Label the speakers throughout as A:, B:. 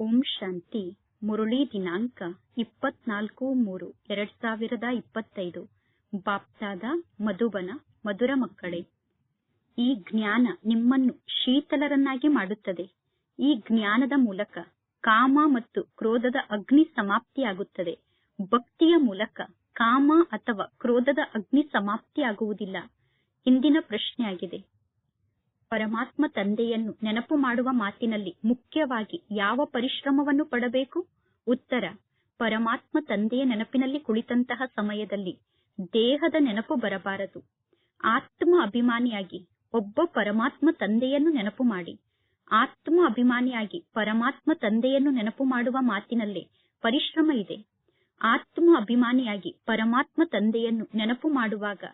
A: ಓಂ ಶಾಂತಿ, ಮುರಳಿ ದಿನಾಂಕ ಇಪ್ಪತ್ನಾಲ್ಕು ಮೂರು, ಎರಡ್ ಸಾವಿರದ ಇಪ್ಪತ್ತೈದು. ಬಾಪ್ತಾದ ಮಧುಬನ, ಮಧುರ ಮಕ್ಕಳೇ, ಈ ಜ್ಞಾನ ನಿಮ್ಮನ್ನು ಶೀತಲರನ್ನಾಗಿ ಮಾಡುತ್ತದೆ. ಈ ಜ್ಞಾನದ ಮೂಲಕ ಕಾಮ ಮತ್ತು ಕ್ರೋಧದ ಅಗ್ನಿ ಸಮಾಪ್ತಿಯಾಗುತ್ತದೆ. ಭಕ್ತಿಯ ಮೂಲಕ ಕಾಮ ಅಥವಾ ಕ್ರೋಧದ ಅಗ್ನಿ ಸಮಾಪ್ತಿಯಾಗುವುದಿಲ್ಲ. ಇಂದಿನ ಪ್ರಶ್ನೆಯಾಗಿದೆ. ಪರಮಾತ್ಮ ತಂದೆಯನ್ನು ನೆನಪು ಮಾಡುವ ಮಾತಿನಲ್ಲಿ ಮುಖ್ಯವಾಗಿ ಯಾವ ಪರಿಶ್ರಮವನ್ನು ಪಡಬೇಕು? ಉತ್ತರ, ಪರಮಾತ್ಮ ತಂದೆಯ ನೆನಪಿನಲ್ಲಿ ಕುಳಿತಂತಹ ಸಮಯದಲ್ಲಿ ದೇಹದ ನೆನಪು ಬರಬಾರದು. ಆತ್ಮ ಅಭಿಮಾನಿಯಾಗಿ ಒಬ್ಬ ಪರಮಾತ್ಮ ತಂದೆಯನ್ನು ನೆನಪು ಮಾಡಿ. ಆತ್ಮ ಅಭಿಮಾನಿಯಾಗಿ ಪರಮಾತ್ಮ ತಂದೆಯನ್ನು ನೆನಪು ಮಾಡುವ ಮಾತಿನಲ್ಲಿ ಪರಿಶ್ರಮ ಇದೆ. ಆತ್ಮ ಅಭಿಮಾನಿಯಾಗಿ ಪರಮಾತ್ಮ ತಂದೆಯನ್ನು ನೆನಪು ಮಾಡುವಾಗ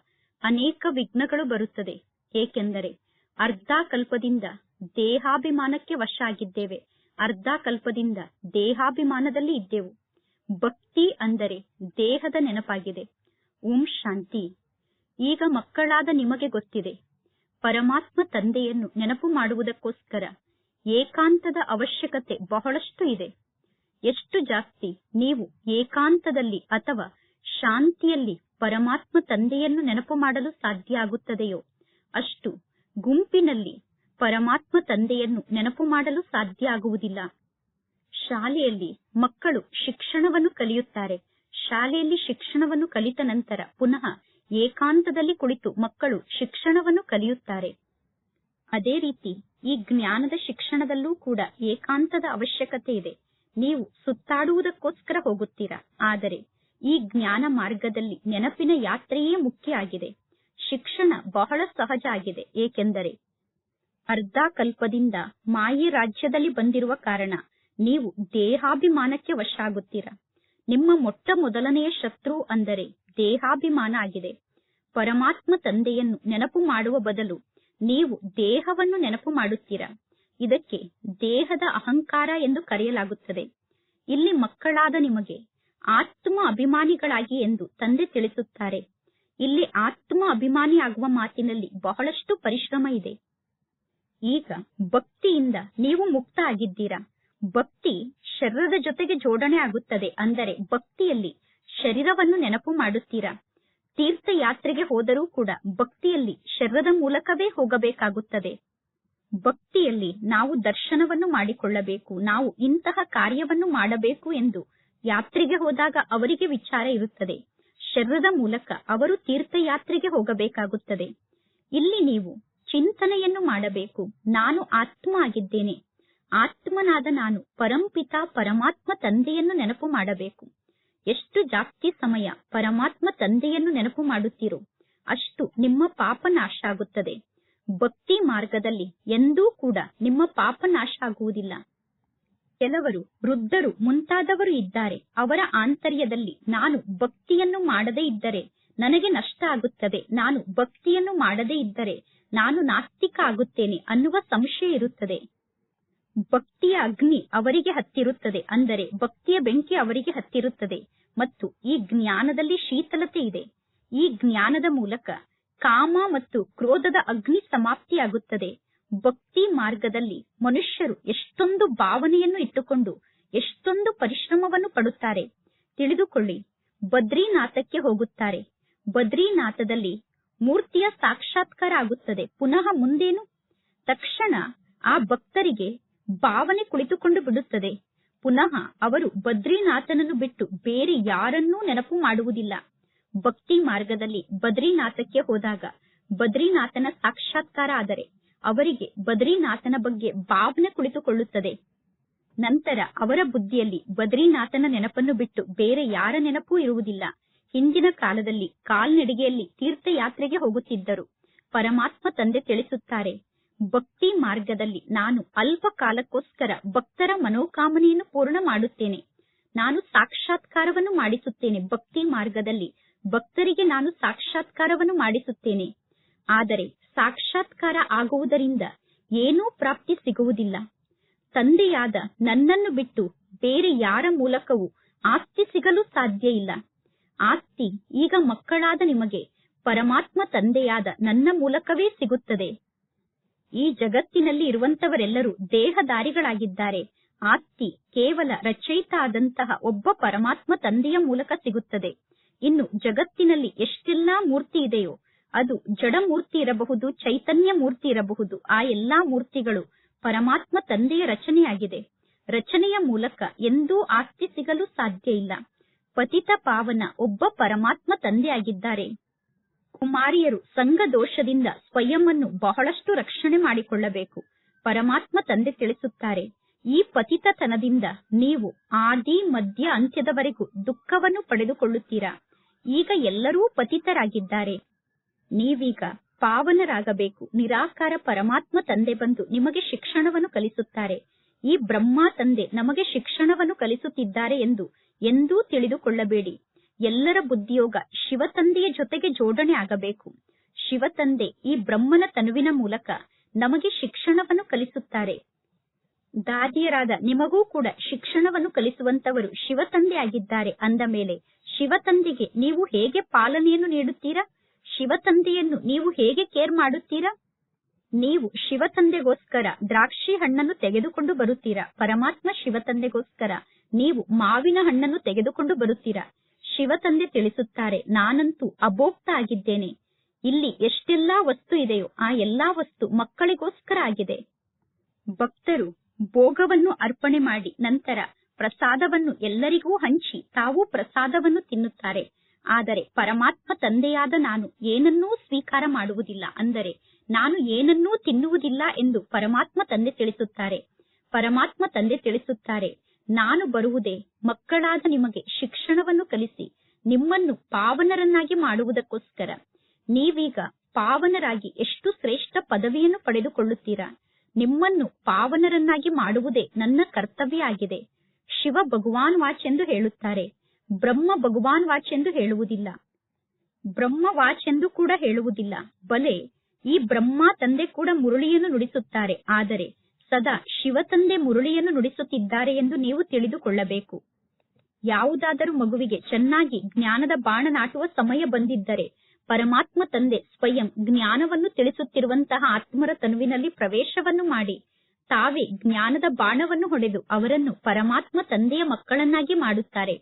A: ಅನೇಕ ವಿಘ್ನಗಳು ಬರುತ್ತದೆ. ಏಕೆಂದರೆ ಅರ್ಧ ಕಲ್ಪದಿಂದ ದೇಹಾಭಿಮಾನಕ್ಕೆ ವಶ ಆಗಿದ್ದೇವೆ ಅರ್ಧ ಕಲ್ಪದಿಂದ ದೇಹಾಭಿಮಾನದಲ್ಲಿ ಇದ್ದೆವು. ಭಕ್ತಿ ಅಂದರೆ ದೇಹದ ನೆನಪಾಗಿದೆ. ಓಂ ಶಾಂತಿ. ಈಗ ಮಕ್ಕಳಾದ ನಿಮಗೆ ಗೊತ್ತಿದೆ. ಪರಮಾತ್ಮ ತಂದೆಯನ್ನು ನೆನಪು ಮಾಡುವುದಕ್ಕೋಸ್ಕರ ಏಕಾಂತದ ಅವಶ್ಯಕತೆ ಬಹಳಷ್ಟು ಇದೆ. ಎಷ್ಟು ಜಾಸ್ತಿ ನೀವು ಏಕಾಂತದಲ್ಲಿ ಅಥವಾ ಶಾಂತಿಯಲ್ಲಿ ಪರಮಾತ್ಮ ತಂದೆಯನ್ನು ನೆನಪು ಮಾಡಲು ಸಾಧ್ಯ ಆಗುತ್ತದೆಯೋ ಅಷ್ಟು ಗುಂಪಿನಲ್ಲಿ ಪರಮಾತ್ಮ ತಂದೆಯನ್ನು ನೆನಪು ಮಾಡಲು ಸಾಧ್ಯ ಆಗುವುದಿಲ್ಲ. ಶಾಲೆಯಲ್ಲಿ ಮಕ್ಕಳು ಶಿಕ್ಷಣವನ್ನು ಕಲಿಯುತ್ತಾರೆ. ಶಾಲೆಯಲ್ಲಿ ಶಿಕ್ಷಣವನ್ನು ಕಲಿತ ನಂತರ ಪುನಃ ಏಕಾಂತದಲ್ಲಿ ಕುಳಿತು ಮಕ್ಕಳು ಶಿಕ್ಷಣವನ್ನು ಕಲಿಯುತ್ತಾರೆ. ಅದೇ ರೀತಿ ಈ ಜ್ಞಾನದ ಶಿಕ್ಷಣದಲ್ಲೂ ಕೂಡ ಏಕಾಂತದ ಅವಶ್ಯಕತೆ ಇದೆ. ನೀವು ಸುತ್ತಾಡುವುದಕ್ಕೋಸ್ಕರ ಹೋಗುತ್ತೀರಾ? ಆದರೆ ಈ ಜ್ಞಾನ ಮಾರ್ಗದಲ್ಲಿ ನೆನಪಿನ ಯಾತ್ರೆಯೇ ಮುಖ್ಯ ಆಗಿದೆ. ಶಿಕ್ಷಣ ಬಹಳ ಸಹಜ ಆಗಿದೆ. ಏಕೆಂದರೆ ಅರ್ಧ ಕಲ್ಪದಿಂದ ಮಾಯಿ ರಾಜ್ಯದಲ್ಲಿ ಬಂದಿರುವ ಕಾರಣ ನೀವು ದೇಹಾಭಿಮಾನಕ್ಕೆ ವಶ ಆಗುತ್ತೀರಾ ನಿಮ್ಮ ಮೊಟ್ಟ ಮೊದಲನೆಯ ಶತ್ರು ಅಂದರೆ ದೇಹಾಭಿಮಾನ ಆಗಿದೆ. ಪರಮಾತ್ಮ ತಂದೆಯನ್ನು ನೆನಪು ಮಾಡುವ ಬದಲು ನೀವು ದೇಹವನ್ನು ನೆನಪು ಮಾಡುತ್ತೀರಾ. ಇದಕ್ಕೆ ದೇಹದ ಅಹಂಕಾರ ಎಂದು ಕರೆಯಲಾಗುತ್ತದೆ. ಇಲ್ಲಿ ಮಕ್ಕಳಾದ ನಿಮಗೆ ಆತ್ಮ ಅಭಿಮಾನಿಗಳಾಗಿ ಎಂದು ತಂದೆ ತಿಳಿಸುತ್ತಾರೆ. ಇಲ್ಲಿ ಆತ್ಮ ಅಭಿಮಾನಿ ಆಗುವ ಮಾತಿನಲ್ಲಿ ಬಹಳಷ್ಟು ಪರಿಶ್ರಮ ಇದೆ. ಈಗ ಭಕ್ತಿಯಿಂದ ನೀವು ಮುಕ್ತ ಆಗಿದ್ದೀರಾ ಭಕ್ತಿ ಶರೀರದ ಜೊತೆಗೆ ಜೋಡಣೆ ಆಗುತ್ತದೆ ಅಂದರೆ ಭಕ್ತಿಯಲ್ಲಿ ಶರೀರವನ್ನು ನೆನಪು ಮಾಡುತ್ತೀರಾ? ತೀರ್ಥಯಾತ್ರೆಗೆ ಹೋದರೂ ಕೂಡ ಭಕ್ತಿಯಲ್ಲಿ ಶರೀರದ ಮೂಲಕವೇ ಹೋಗಬೇಕಾಗುತ್ತದೆ. ಭಕ್ತಿಯಲ್ಲಿ ನಾವು ದರ್ಶನವನ್ನು ಮಾಡಿಕೊಳ್ಳಬೇಕು, ನಾವು ಇಂತಹ ಕಾರ್ಯವನ್ನು ಮಾಡಬೇಕು ಎಂದು ಯಾತ್ರೆಗೆ ಹೋದಾಗ ಅವರಿಗೆ ವಿಚಾರ ಇರುತ್ತದೆ. ಶರೀರದ ಮೂಲಕ ಅವರು ತೀರ್ಥಯಾತ್ರೆಗೆ ಹೋಗಬೇಕಾಗುತ್ತದೆ. ಇಲ್ಲಿ ನೀವು ಚಿಂತನೆಯನ್ನು ಮಾಡಬೇಕು. ನಾನು ಆತ್ಮ ಆಗಿದ್ದೇನೆ. ಆತ್ಮನಾದ ನಾನು ಪರಂಪಿತ ಪರಮಾತ್ಮ ತಂದೆಯನ್ನು ನೆನಪು ಮಾಡಬೇಕು. ಎಷ್ಟು ಜಾಸ್ತಿ ಸಮಯ ಪರಮಾತ್ಮ ತಂದೆಯನ್ನು ನೆನಪು ಮಾಡುತ್ತೀರೋ ಅಷ್ಟು ನಿಮ್ಮ ಪಾಪ ನಾಶ ಆಗುತ್ತದೆ ಭಕ್ತಿ ಮಾರ್ಗದಲ್ಲಿ ಎಂದೂ ಕೂಡ ನಿಮ್ಮ ಪಾಪ ನಾಶ ಆಗುವುದಿಲ್ಲ ಕೆಲವರು ವೃದ್ಧರು ಮುಂತಾದವರು ಇದ್ದಾರೆ. ಅವರ ಆಂತರ್ಯದಲ್ಲಿ ನಾನು ಭಕ್ತಿಯನ್ನು ಮಾಡದೇ ಇದ್ದರೆ ನನಗೆ ನಷ್ಟ ಆಗುತ್ತದೆ. ನಾನು ಭಕ್ತಿಯನ್ನು ಮಾಡದೇ ಇದ್ದರೆ ನಾನು ನಾಸ್ತಿಕ ಆಗುತ್ತೇನೆ ಅನ್ನುವ ಸಂಶಯ ಇರುತ್ತದೆ. ಭಕ್ತಿಯ ಅಗ್ನಿ ಅವರಿಗೆ ಹತ್ತಿರುತ್ತದೆ ಅಂದರೆ ಭಕ್ತಿಯ ಬೆಂಕಿ ಅವರಿಗೆ ಹತ್ತಿರುತ್ತದೆ. ಮತ್ತು ಈ ಜ್ಞಾನದಲ್ಲಿ ಶೀತಲತೆ ಇದೆ. ಈ ಜ್ಞಾನದ ಮೂಲಕ ಕಾಮ ಮತ್ತು ಕ್ರೋಧದ ಅಗ್ನಿ ಸಮಾಪ್ತಿಯಾಗುತ್ತದೆ. ಭಕ್ತಿ ಮಾರ್ಗದಲ್ಲಿ ಮನುಷ್ಯರು ಎಷ್ಟೊಂದು ಭಾವನೆಯನ್ನು ಇಟ್ಟುಕೊಂಡು, ಎಷ್ಟೊಂದು ಪರಿಶ್ರಮವನ್ನು ಪಡುತ್ತಾರೆ. ತಿಳಿದುಕೊಳ್ಳಿ, ಬದ್ರಿನಾಥಕ್ಕೆ ಹೋಗುತ್ತಾರೆ. ಬದ್ರಿನಾಥದಲ್ಲಿ ಮೂರ್ತಿಯ ಸಾಕ್ಷಾತ್ಕಾರ ಆಗುತ್ತದೆ ಪುನಃ ಮುಂದೇನು? ತಕ್ಷಣ ಆ ಭಕ್ತರಿಗೆ ಭಾವನೆ ಕುಳಿತುಕೊಂಡು ಬಿಡುತ್ತದೆ. ಪುನಃ ಅವರು ಬದ್ರಿನಾಥನನ್ನು ಬಿಟ್ಟು ಬೇರೆ ಯಾರನ್ನೂ ನೆನಪು ಮಾಡುವುದಿಲ್ಲ. ಭಕ್ತಿ ಮಾರ್ಗದಲ್ಲಿ ಬದ್ರಿನಾಥಕ್ಕೆ ಹೋದಾಗ ಬದ್ರಿನಾಥನ ಸಾಕ್ಷಾತ್ಕಾರ ಆದರೆ ಅವರಿಗೆ ಬದ್ರಿನಾಥನ ಬಗ್ಗೆ ಭಾವನೆ ಕುಳಿತುಕೊಳ್ಳುತ್ತದೆ. ನಂತರ ಅವರ ಬುದ್ಧಿಯಲ್ಲಿ ಬದ್ರಿನಾಥನ ನೆನಪನ್ನು ಬಿಟ್ಟು ಬೇರೆ ಯಾರ ನೆನಪೂ ಇರುವುದಿಲ್ಲ. ಹಿಂದಿನ ಕಾಲದಲ್ಲಿ ಕಾಲ್ನಡಿಗೆಯಲ್ಲಿ ತೀರ್ಥಯಾತ್ರೆಗೆ ಹೋಗುತ್ತಿದ್ದರು. ಪರಮಾತ್ಮ ತಂದೆ ತಿಳಿಸುತ್ತಾರೆ, ಭಕ್ತಿ ಮಾರ್ಗದಲ್ಲಿ ನಾನು ಅಲ್ಪ ಕಾಲಕ್ಕೋಸ್ಕರ ಭಕ್ತರ ಮನೋಕಾಮನೆಯನ್ನು ಪೂರ್ಣ ಮಾಡುತ್ತೇನೆ. ನಾನು ಸಾಕ್ಷಾತ್ಕಾರವನ್ನು ಮಾಡಿಸುತ್ತೇನೆ. ಭಕ್ತಿ ಮಾರ್ಗದಲ್ಲಿ ಭಕ್ತರಿಗೆ ನಾನು ಸಾಕ್ಷಾತ್ಕಾರವನ್ನು ಮಾಡಿಸುತ್ತೇನೆ. ಆದರೆ ಸಾಕ್ಷಾತ್ಕಾರ ಆಗುವುದರಿಂದ ಏನೂ ಪ್ರಾಪ್ತಿ ಸಿಗುವುದಿಲ್ಲ. ತಂದೆಯಾದ ನನ್ನನ್ನು ಬಿಟ್ಟು ಬೇರೆ ಯಾರ ಮೂಲಕವೂ ಆಸ್ತಿ ಸಿಗಲು ಸಾಧ್ಯ ಇಲ್ಲ. ಆಸ್ತಿ ಈಗ ಮಕ್ಕಳಾದ ನಿಮಗೆ ಪರಮಾತ್ಮ ತಂದೆಯಾದ ನನ್ನ ಮೂಲಕವೇ ಸಿಗುತ್ತದೆ. ಈ ಜಗತ್ತಿನಲ್ಲಿ ಇರುವಂತವರೆಲ್ಲರೂ ದೇಹದಾರಿಗಳಾಗಿದ್ದಾರೆ ಆಸ್ತಿ ಕೇವಲ ರಚಯಿತ ಆದಂತಹ ಒಬ್ಬ ಪರಮಾತ್ಮ ತಂದೆಯ ಮೂಲಕ ಸಿಗುತ್ತದೆ. ಇನ್ನು ಜಗತ್ತಿನಲ್ಲಿ ಎಷ್ಟೆಲ್ಲಾ ಮೂರ್ತಿ ಇದೆಯೋ ಅದು ಜಡಮೂರ್ತಿ ಇರಬಹುದು ಚೈತನ್ಯ ಮೂರ್ತಿ ಇರಬಹುದು. ಆ ಎಲ್ಲಾ ಮೂರ್ತಿಗಳು ಪರಮಾತ್ಮ ತಂದೆಯ ರಚನೆಯಾಗಿದೆ. ರಚನೆಯ ಮೂಲಕ ಎಂದೂ ಆಸ್ತಿ ಸಿಗಲು ಸಾಧ್ಯ ಇಲ್ಲ. ಪತಿತ ಪಾವನ ಒಬ್ಬ ಪರಮಾತ್ಮ ತಂದೆಯಾಗಿದ್ದಾರೆ. ಕುಮಾರಿಯರು ಸಂಘ ದೋಷದಿಂದ ಸ್ವಯಂವನ್ನು ಬಹಳಷ್ಟು ರಕ್ಷಣೆ ಮಾಡಿಕೊಳ್ಳಬೇಕು. ಪರಮಾತ್ಮ ತಂದೆ ತಿಳಿಸುತ್ತಾರೆ, ಈ ಪತಿತತನದಿಂದ ನೀವು ಆದಿ, ಮಧ್ಯ, ಅಂತ್ಯದವರೆಗೂ ದುಃಖವನ್ನು ಪಡೆದುಕೊಳ್ಳುತ್ತೀರಾ? ಈಗ ಎಲ್ಲರೂ ಪತಿತರಾಗಿದ್ದಾರೆ. ನೀವೀಗ ಪಾವನರಾಗಬೇಕು. ನಿರಾಕಾರ ಪರಮಾತ್ಮ ತಂದೆ ಬಂದು ನಿಮಗೆ ಶಿಕ್ಷಣವನ್ನು ಕಲಿಸುತ್ತಾರೆ. ಈ ಬ್ರಹ್ಮ ತಂದೆ ನಮಗೆ ಶಿಕ್ಷಣವನ್ನು ಕಲಿಸುತ್ತಿದ್ದಾರೆ ಎಂದು ಎಂದೂ ತಿಳಿದುಕೊಳ್ಳಬೇಡಿ. ಎಲ್ಲರ ಬುದ್ಧಿಯೋಗ ಶಿವತಂದೆಯ ಜೊತೆಗೆ ಜೋಡಣೆ ಆಗಬೇಕು. ಶಿವತಂದೆ ಈ ಬ್ರಹ್ಮನ ತನುವಿನ ಮೂಲಕ ನಮಗೆ ಶಿಕ್ಷಣವನ್ನು ಕಲಿಸುತ್ತಾರೆ. ದಾದಿಯರಾದ ನಿಮಗೂ ಕೂಡ ಶಿಕ್ಷಣವನ್ನು ಕಲಿಸುವಂತವರು ಶಿವತಂದೆ ಆಗಿದ್ದಾರೆ. ಅಂದ ಮೇಲೆ ಶಿವತಂದೆಗೆ ನೀವು ಹೇಗೆ ಪಾಲನೆಯನ್ನು ನೀಡುತ್ತೀರಾ? ಶಿವತಂದೆಯನ್ನು ನೀವು ಹೇಗೆ ಕೇರ್ ಮಾಡುತ್ತೀರಾ? ನೀವು ಶಿವತಂದೆಗೋಸ್ಕರ ದ್ರಾಕ್ಷಿ ಹಣ್ಣನ್ನು ತೆಗೆದುಕೊಂಡು ಬರುತ್ತೀರಾ? ಪರಮಾತ್ಮ ಶಿವತಂದೆಗೋಸ್ಕರ ನೀವು ಮಾವಿನ ಹಣ್ಣನ್ನು ತೆಗೆದುಕೊಂಡು ಬರುತ್ತೀರಾ? ಶಿವತಂದೆ ತಿಳಿಸುತ್ತಾರೆ, ನಾನಂತೂ ಅಭೋಕ್ತ ಆಗಿದ್ದೇನೆ ಇಲ್ಲಿ ಎಷ್ಟೆಲ್ಲಾ ವಸ್ತು ಇದೆಯೋ ಆ ಎಲ್ಲಾ ವಸ್ತು ಮಕ್ಕಳಿಗೋಸ್ಕರ ಆಗಿದೆ. ಭಕ್ತರು ಭೋಗವನ್ನು ಅರ್ಪಣೆ ಮಾಡಿ ನಂತರ ಪ್ರಸಾದವನ್ನು ಎಲ್ಲರಿಗೂ ಹಂಚಿ ತಾವು ಪ್ರಸಾದವನ್ನು ತಿನ್ನುತ್ತಾರೆ. ಆದರೆ ಪರಮಾತ್ಮ ತಂದೆಯಾದ ನಾನು ಏನನ್ನೂ ಸ್ವೀಕಾರ ಮಾಡುವುದಿಲ್ಲ. ಅಂದರೆ ನಾನು ಏನನ್ನೂ ತಿನ್ನುವುದಿಲ್ಲ ಎಂದು ಪರಮಾತ್ಮ ತಂದೆ ತಿಳಿಸುತ್ತಾರೆ. ಪರಮಾತ್ಮ ತಂದೆ ತಿಳಿಸುತ್ತಾರೆ, ನಾನು ಬರುವುದೇ ಮಕ್ಕಳಾದ ನಿಮಗೆ ಶಿಕ್ಷಣವನ್ನು ಕಲಿಸಿ, ನಿಮ್ಮನ್ನು ಪಾವನರನ್ನಾಗಿ ಮಾಡುವುದಕ್ಕೋಸ್ಕರ. ನೀವೀಗ ಪಾವನರಾಗಿ ಎಷ್ಟು ಶ್ರೇಷ್ಠ ಪದವಿಯನ್ನು ಪಡೆದುಕೊಳ್ಳುತ್ತೀರಾ? ನಿಮ್ಮನ್ನು ಪಾವನರನ್ನಾಗಿ ಮಾಡುವುದೇ ನನ್ನ ಕರ್ತವ್ಯ ಆಗಿದೆ ಶಿವ ಭಗವಾನ್ ವಾಚ್ ಎಂದು ಹೇಳುತ್ತಾರೆ. ಬ್ರಹ್ಮ ಭಗವಾನ್ ವಾಚ್ ಎಂದು ಹೇಳುವುದಿಲ್ಲ. ಬ್ರಹ್ಮ ವಾಚ್ ಎಂದು ಕೂಡ ಹೇಳುವುದಿಲ್ಲ. ಬಲೆ ಈ ಬ್ರಹ್ಮ ತಂದೆ ಕೂಡ ಮುರುಳಿಯನ್ನು ನುಡಿಸುತ್ತಾರೆ. ಆದರೆ ಸದಾ ಶಿವ ತಂದೆ ಮುರುಳಿಯನ್ನು ನುಡಿಸುತ್ತಿದ್ದಾರೆ ಎಂದು ನೀವು ತಿಳಿದುಕೊಳ್ಳಬೇಕು. ಯಾವುದಾದರೂ ಮಗುವಿಗೆ ಚೆನ್ನಾಗಿ ಜ್ಞಾನದ ಬಾಣ ನಾಟುವ ಸಮಯ ಬಂದಿದ್ದರೆ ಪರಮಾತ್ಮ ತಂದೆ ಸ್ವಯಂ ಜ್ಞಾನವನ್ನು ತಿಳಿಸುತ್ತಿರುವಂತಹ ಆತ್ಮರ ತನುವಿನಲ್ಲಿ ಪ್ರವೇಶವನ್ನು ಮಾಡಿ ತಾವೇ ಜ್ಞಾನದ ಬಾಣವನ್ನು ಹೊಡೆದು ಅವರನ್ನು ಪರಮಾತ್ಮ ತಂದೆಯ ಮಕ್ಕಳನ್ನಾಗಿ ಮಾಡುತ್ತಾರೆ.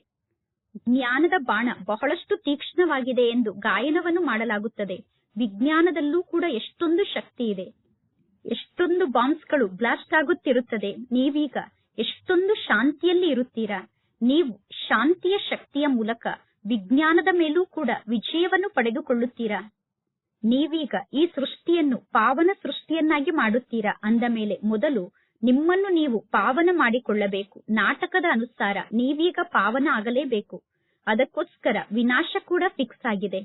A: ಜ್ಞಾನದ ಬಾಣ ಬಹಳಷ್ಟು ತೀಕ್ಷ್ಣವಾಗಿದೆ ಎಂದು ಗಾಯನವನ್ನು ಮಾಡಲಾಗುತ್ತದೆ. ವಿಜ್ಞಾನದಲ್ಲೂ ಕೂಡ ಎಷ್ಟೊಂದು ಶಕ್ತಿ ಇದೆ. ಎಷ್ಟೊಂದು ಬಾಂಬ್ಸ್ಗಳು ಬ್ಲಾಸ್ಟ್ ಆಗುತ್ತಿರುತ್ತದೆ. ನೀವೀಗ ಎಷ್ಟೊಂದು ಶಾಂತಿಯಲ್ಲಿ ಇರುತ್ತೀರಾ? ನೀವು ಶಾಂತಿಯ ಶಕ್ತಿಯ ಮೂಲಕ ವಿಜ್ಞಾನದ ಮೇಲೂ ಕೂಡ ವಿಜಯವನ್ನು ಪಡೆದುಕೊಳ್ಳುತ್ತೀರಾ? ನೀವೀಗ ಈ ಸೃಷ್ಟಿಯನ್ನು ಪಾವನ ಸೃಷ್ಟಿಯನ್ನಾಗಿ ಮಾಡುತ್ತೀರಾ? ಅಂದ ಮೇಲೆ ಮೊದಲು ನಿಮ್ಮನ್ನು ನೀವು ಪಾವನ ಮಾಡಿಕೊಳ್ಳಬೇಕು. ನಾಟಕದ ಅನುಸಾರ ನೀವೀಗ ಪಾವನ ಆಗಲೇಬೇಕು. ಅದಕ್ಕೋಸ್ಕರ ವಿನಾಶ ಕೂಡ ಫಿಕ್ಸ್ ಆಗಿದೆ.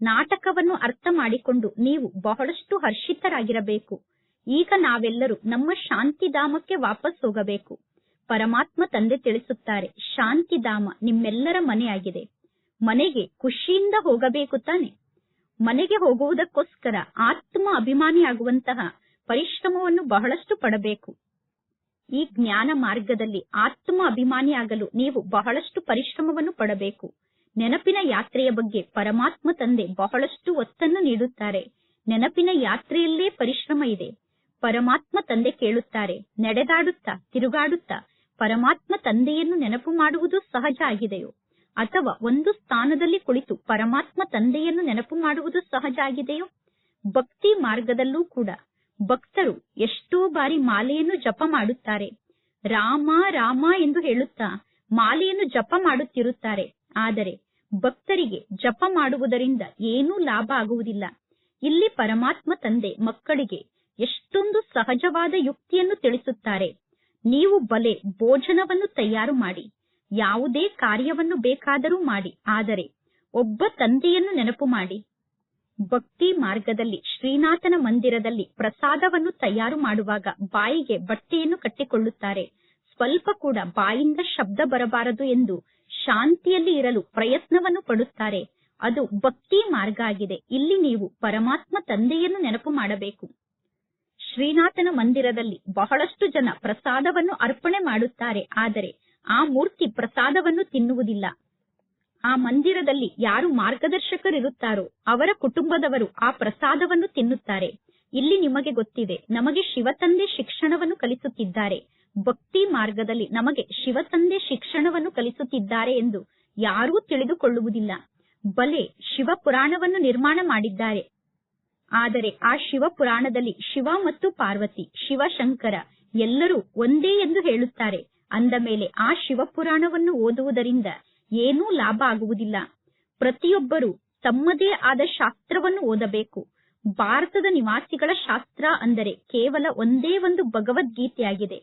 A: ನಾಟಕವನ್ನು ಅರ್ಥ ಮಾಡಿಕೊಂಡು ನೀವು ಬಹಳಷ್ಟು ಹರ್ಷಿತರಾಗಿರಬೇಕು. ಈಗ ನಾವೆಲ್ಲರೂ ನಮ್ಮ ಶಾಂತಿಧಾಮಕ್ಕೆ ವಾಪಸ್ ಹೋಗಬೇಕು. ಪರಮಾತ್ಮ ತಂದೆ ತಿಳಿಸುತ್ತಾರೆ, ಶಾಂತಿಧಾಮ ನಿಮ್ಮೆಲ್ಲರ ಮನೆಯಾಗಿದೆ. ಮನೆಗೆ ಖುಷಿಯಿಂದ ಹೋಗಬೇಕು ತಾನೆ. ಮನೆಗೆ ಹೋಗುವುದಕ್ಕೋಸ್ಕರ ಆತ್ಮ ಅಭಿಮಾನಿಯಾಗುವಂತಹ ಪರಿಶ್ರಮವನ್ನು ಬಹಳಷ್ಟು ಪಡಬೇಕು. ಈ ಜ್ಞಾನ ಮಾರ್ಗದಲ್ಲಿ ಆತ್ಮ ಅಭಿಮಾನಿಯಾಗಲು ನೀವು ಬಹಳಷ್ಟು ಪರಿಶ್ರಮವನ್ನು ಪಡಬೇಕು. ನೆನಪಿನ ಯಾತ್ರೆಯ ಬಗ್ಗೆ ಪರಮಾತ್ಮ ತಂದೆ ಬಹಳಷ್ಟು ಒತ್ತನ್ನು ನೀಡುತ್ತಾರೆ. ನೆನಪಿನ ಯಾತ್ರೆಯಲ್ಲೇ ಪರಿಶ್ರಮ ಇದೆ. ಪರಮಾತ್ಮ ತಂದೆ ಕೇಳುತ್ತಾರೆ, ನಡೆದಾಡುತ್ತಾ, ತಿರುಗಾಡುತ್ತಾ, ಪರಮಾತ್ಮ ತಂದೆಯನ್ನು ನೆನಪು ಮಾಡುವುದು ಸಹಜ ಆಗಿದೆಯೋ? ಅಥವಾ ಒಂದು ಸ್ಥಾನದಲ್ಲಿ ಕುಳಿತು ಪರಮಾತ್ಮ ತಂದೆಯನ್ನು ನೆನಪು ಮಾಡುವುದು ಸಹಜ ಆಗಿದೆಯೋ? ಭಕ್ತಿ ಮಾರ್ಗದಲ್ಲೂ ಕೂಡ ಭಕ್ತರು ಎಷ್ಟೋ ಬಾರಿ ಮಾಲೆಯನ್ನು ಜಪ ಮಾಡುತ್ತಾರೆ. ರಾಮ ರಾಮ ಎಂದು ಹೇಳುತ್ತಾ ಮಾಲೆಯನ್ನು ಜಪ ಮಾಡುತ್ತಿರುತ್ತಾರೆ. ಆದರೆ ಭಕ್ತರಿಗೆ ಜಪ ಮಾಡುವುದರಿಂದ ಏನೂ ಲಾಭ ಆಗುವುದಿಲ್ಲ. ಇಲ್ಲಿ ಪರಮಾತ್ಮ ತಂದೆ ಮಕ್ಕಳಿಗೆ ಎಷ್ಟೊಂದು ಸಹಜವಾದ ಯುಕ್ತಿಯನ್ನು ತಿಳಿಸುತ್ತಾರೆ. ನೀವು ಬಲೆ ಭೋಜನವನ್ನು ತಯಾರು ಮಾಡಿ, ಯಾವುದೇ ಕಾರ್ಯವನ್ನು ಬೇಕಾದರೂ ಮಾಡಿ, ಆದರೆ ಒಬ್ಬ ತಂದೆಯನ್ನು ನೆನಪು ಮಾಡಿ ಭಕ್ತಿ ಮಾರ್ಗದಲ್ಲಿ ಶ್ರೀನಾಥನ ಮಂದಿರದಲ್ಲಿ ಪ್ರಸಾದವನ್ನು ತಯಾರು ಮಾಡುವಾಗ ಬಾಯಿಗೆ ಬಟ್ಟೆಯನ್ನು ಕಟ್ಟಿಕೊಳ್ಳುತ್ತಾರೆ. ಸ್ವಲ್ಪ ಕೂಡ ಬಾಯಿಂದ ಶಬ್ದ ಬರಬಾರದು ಎಂದು ಶಾಂತಿಯಲ್ಲಿ ಇರಲು ಪ್ರಯತ್ನವನ್ನು ಪಡುತ್ತಾರೆ. ಅದು ಭಕ್ತಿ ಮಾರ್ಗ ಆಗಿದೆ. ಇಲ್ಲಿ ನೀವು ಪರಮಾತ್ಮ ತಂದೆಯನ್ನು ನೆನಪು ಮಾಡಬೇಕು. ಶ್ರೀನಾಥನ ಮಂದಿರದಲ್ಲಿ ಬಹಳಷ್ಟು ಜನ ಪ್ರಸಾದವನ್ನು ಅರ್ಪಣೆ ಮಾಡುತ್ತಾರೆ. ಆದರೆ ಆ ಮೂರ್ತಿ ಪ್ರಸಾದವನ್ನು ತಿನ್ನುವುದಿಲ್ಲ. ಆ ಮಂದಿರದಲ್ಲಿ ಯಾರು ಮಾರ್ಗದರ್ಶಕರಿರುತ್ತಾರೋ ಅವರ ಕುಟುಂಬದವರು ಆ ಪ್ರಸಾದವನ್ನು ತಿನ್ನುತ್ತಾರೆ. ಇಲ್ಲಿ ನಿಮಗೆ ಗೊತ್ತಿದೆ, ನಮಗೆ ಶಿವತಂದೆ ಶಿಕ್ಷಣವನ್ನು ಕಲಿಸುತ್ತಿದ್ದಾರೆ. ಭಕ್ತಿ ಮಾರ್ಗದಲ್ಲಿ ನಮಗೆ ಶಿವತಂದೆ ಶಿಕ್ಷಣವನ್ನು ಕಲಿಸುತ್ತಿದ್ದಾರೆ ಎಂದು ಯಾರೂ ತಿಳಿದುಕೊಳ್ಳುವುದಿಲ್ಲ. ಬಲೆ ಶಿವ ಪುರಾಣವನ್ನು ನಿರ್ಮಾಣ ಮಾಡಿದ್ದಾರೆ. ಆದರೆ ಆ ಶಿವ ಪುರಾಣದಲ್ಲಿ ಶಿವ ಮತ್ತು ಪಾರ್ವತಿ, ಶಿವಶಂಕರ ಎಲ್ಲರೂ ಒಂದೇ ಎಂದು ಹೇಳುತ್ತಾರೆ. ಅಂದ ಮೇಲೆ ಆ ಶಿವಪುರಾಣವನ್ನು ಓದುವುದರಿಂದ ಏನೂ ಲಾಭ ಆಗುವುದಿಲ್ಲ. ಪ್ರತಿಯೊಬ್ಬರೂ ತಮ್ಮದೇ ಆದ ಶಾಸ್ತ್ರವನ್ನು ಓದಬೇಕು. ಭಾರತದ ನಿವಾಸಿಗಳ ಶಾಸ್ತ್ರ ಅಂದರೆ ಕೇವಲ ಒಂದೇ ಒಂದು ಭಗವದ್ಗೀತೆಯಾಗಿದೆ.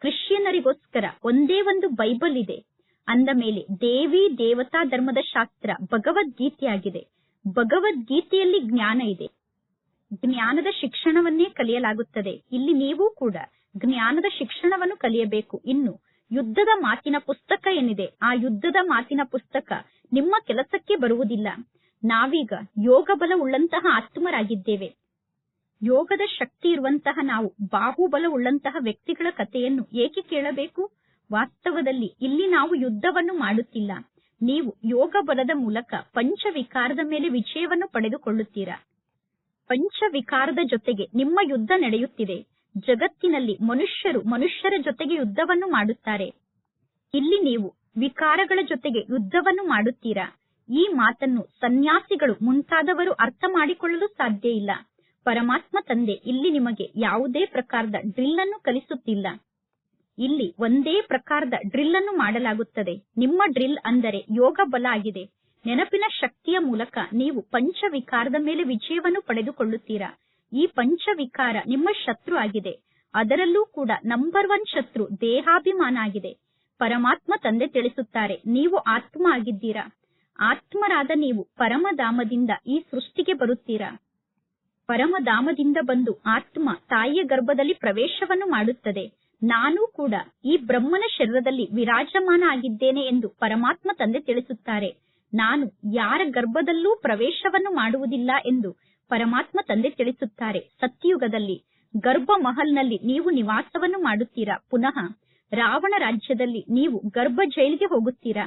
A: ಕ್ರಿಶ್ಚಿಯನ್ನರಿಗೋಸ್ಕರ ಒಂದೇ ಒಂದು ಬೈಬಲ್ ಇದೆ. ಅಂದ ಮೇಲೆ ದೇವಿ ದೇವತಾ ಧರ್ಮದ ಶಾಸ್ತ್ರ ಭಗವದ್ಗೀತೆಯಾಗಿದೆ. ಭಗವದ್ಗೀತೆಯಲ್ಲಿ ಜ್ಞಾನ ಇದೆ. ಜ್ಞಾನದ ಶಿಕ್ಷಣವನ್ನೇ ಕಲಿಯಲಾಗುತ್ತದೆ. ಇಲ್ಲಿ ನೀವು ಕೂಡ ಜ್ಞಾನದ ಶಿಕ್ಷಣವನ್ನು ಕಲಿಯಬೇಕು. ಇನ್ನು ಯುದ್ಧದ ಮಾತಿನ ಪುಸ್ತಕ ಏನಿದೆ, ಆ ಯುದ್ಧದ ಮಾತಿನ ಪುಸ್ತಕ ನಿಮ್ಮ ಕೆಲಸಕ್ಕೆ ಬರುವುದಿಲ್ಲ. ನಾವೀಗ ಯೋಗ ಬಲ ಉಳ್ಳಂತಹ ಆತ್ಮರಾಗಿದ್ದೇವೆ. ಯೋಗದ ಶಕ್ತಿ ಇರುವಂತಹ ನಾವು ಬಾಹುಬಲ ಉಳ್ಳಂತಹ ವ್ಯಕ್ತಿಗಳ ಕಥೆಯನ್ನು ಏಕೆ ಕೇಳಬೇಕು? ವಾಸ್ತವದಲ್ಲಿ ಇಲ್ಲಿ ನಾವು ಯುದ್ಧವನ್ನು ಮಾಡುತ್ತಿಲ್ಲ. ನೀವು ಯೋಗ ಬಲದ ಮೂಲಕ ಪಂಚವಿಕಾರದ ಮೇಲೆ ವಿಜಯವನ್ನು ಪಡೆದುಕೊಳ್ಳುತ್ತೀರಾ? ಪಂಚವಿಕಾರದ ಜೊತೆಗೆ ನಿಮ್ಮ ಯುದ್ಧ ನಡೆಯುತ್ತಿದೆ. ಜಗತ್ತಿನಲ್ಲಿ ಮನುಷ್ಯರು ಮನುಷ್ಯರ ಜೊತೆಗೆ ಯುದ್ಧವನ್ನು ಮಾಡುತ್ತಾರೆ. ಇಲ್ಲಿ ನೀವು ವಿಕಾರಗಳ ಜೊತೆಗೆ ಯುದ್ಧವನ್ನು ಮಾಡುತ್ತೀರಾ? ಈ ಮಾತನ್ನು ಸನ್ಯಾಸಿಗಳು ಮುಂತಾದವರು ಅರ್ಥ ಮಾಡಿಕೊಳ್ಳಲು ಸಾಧ್ಯ ಇಲ್ಲ. ಪರಮಾತ್ಮ ತಂದೆ ಇಲ್ಲಿ ನಿಮಗೆ ಯಾವುದೇ ಪ್ರಕಾರದ ಡ್ರಿಲ್ ಅನ್ನು ಕಲಿಸುತ್ತಿಲ್ಲ. ಇಲ್ಲಿ ಒಂದೇ ಪ್ರಕಾರದ ಡ್ರಿಲ್ ಅನ್ನು ಮಾಡಲಾಗುತ್ತದೆ. ನಿಮ್ಮ ಡ್ರಿಲ್ ಅಂದರೆ ಯೋಗ ಬಲ ಆಗಿದೆ. ನೆನಪಿನ ಶಕ್ತಿಯ ಮೂಲಕ ನೀವು ಪಂಚವಿಕಾರದ ಮೇಲೆ ವಿಜಯವನ್ನು ಪಡೆದುಕೊಳ್ಳುತ್ತೀರಾ? ಈ ಪಂಚವಿಕಾರ ನಿಮ್ಮ ಶತ್ರು ಆಗಿದೆ. ಅದರಲ್ಲೂ ಕೂಡ ನಂಬರ್ ಒನ್ ಶತ್ರು ದೇಹಾಭಿಮಾನ ಆಗಿದೆ. ಪರಮಾತ್ಮ ತಂದೆ ತಿಳಿಸುತ್ತಾರೆ, ನೀವು ಆತ್ಮ ಆಗಿದ್ದೀರಾ? ಆತ್ಮರಾದ ನೀವು ಪರಮಧಾಮದಿಂದ ಈ ಸೃಷ್ಟಿಗೆ ಬರುತ್ತೀರಾ? ಪರಮಧಾಮದಿಂದ ಬಂದು ಆತ್ಮ ತಾಯಿಯ ಗರ್ಭದಲ್ಲಿ ಪ್ರವೇಶವನ್ನು ಮಾಡುತ್ತದೆ. ನಾನು ಕೂಡ ಈ ಬ್ರಹ್ಮನ ಶರೀರದಲ್ಲಿ ವಿರಾಜಮಾನ ಆಗಿದ್ದೇನೆ ಎಂದು ಪರಮಾತ್ಮ ತಂದೆ ತಿಳಿಸುತ್ತಾರೆ. ನಾನು ಯಾರ ಗರ್ಭದಲ್ಲೂ ಪ್ರವೇಶವನ್ನು ಮಾಡುವುದಿಲ್ಲ ಎಂದು ಪರಮಾತ್ಮ ತಂದೆ ತಿಳಿಸುತ್ತಾರೆ, ಸತ್ಯಯುಗದಲ್ಲಿ ಗರ್ಭ ಮಹಲ್ನಲ್ಲಿ ನೀವು ನಿವಾಸವನ್ನು ಮಾಡುತ್ತೀರಾ? ಪುನಃ ರಾವಣ ರಾಜ್ಯದಲ್ಲಿ ನೀವು ಗರ್ಭ ಜೈಲಿಗೆ ಹೋಗುತ್ತೀರಾ?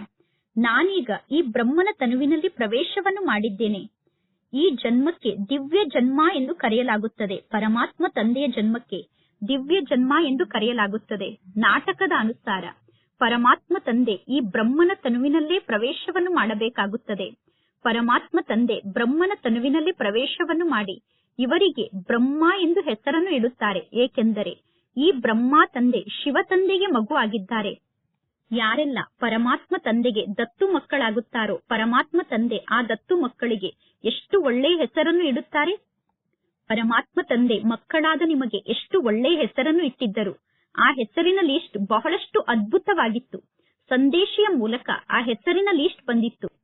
A: ನಾನೀಗ ಈ ಬ್ರಹ್ಮನ ತನುವಿನಲ್ಲಿ ಪ್ರವೇಶವನ್ನು ಮಾಡಿದ್ದೇನೆ. ಈ ಜನ್ಮಕ್ಕೆ ದಿವ್ಯ ಜನ್ಮ ಎಂದು ಕರೆಯಲಾಗುತ್ತದೆ. ಪರಮಾತ್ಮ ತಂದೆಯ ಜನ್ಮಕ್ಕೆ ದಿವ್ಯ ಜನ್ಮ ಎಂದು ಕರೆಯಲಾಗುತ್ತದೆ. ನಾಟಕದ ಅನುಸಾರ ಪರಮಾತ್ಮ ತಂದೆ ಈ ಬ್ರಹ್ಮನ ತನುವಿನಲ್ಲೇ ಪ್ರವೇಶವನ್ನು ಮಾಡಬೇಕಾಗುತ್ತದೆ. ಪರಮಾತ್ಮ ತಂದೆ ಬ್ರಹ್ಮನ ತನುವಿನಲ್ಲಿ ಪ್ರವೇಶವನ್ನು ಮಾಡಿ ಇವರಿಗೆ ಬ್ರಹ್ಮ ಎಂದು ಹೆಸರನ್ನು ಇಡುತ್ತಾರೆ. ಏಕೆಂದರೆ ಈ ಬ್ರಹ್ಮ ತಂದೆ ಶಿವ ತಂದೆಗೆ ಮಗು ಆಗಿದ್ದಾರೆ. ಯಾರೆಲ್ಲ ಪರಮಾತ್ಮ ತಂದೆಗೆ ದತ್ತು ಮಕ್ಕಳಾಗುತ್ತಾರೋ ಪರಮಾತ್ಮ ತಂದೆ ಆ ದತ್ತು ಮಕ್ಕಳಿಗೆ ಎಷ್ಟು ಒಳ್ಳೆಯ ಹೆಸರನ್ನು ಇಡುತ್ತಾರೆ? ಪರಮಾತ್ಮ ತಂದೆ ಮಕ್ಕಳಾದ ನಿಮಗೆ ಎಷ್ಟು ಒಳ್ಳೆಯ ಹೆಸರನ್ನು ಇಟ್ಟಿದ್ದರು? ಆ ಹೆಸರಿನ ಲೀಸ್ಟ್ ಬಹಳಷ್ಟು ಅದ್ಭುತವಾಗಿತ್ತು. ಸಂದೇಶಿಯ ಮೂಲಕ ಆ ಹೆಸರಿನ ಲೀಸ್ಟ್ ಬಂದಿತ್ತು.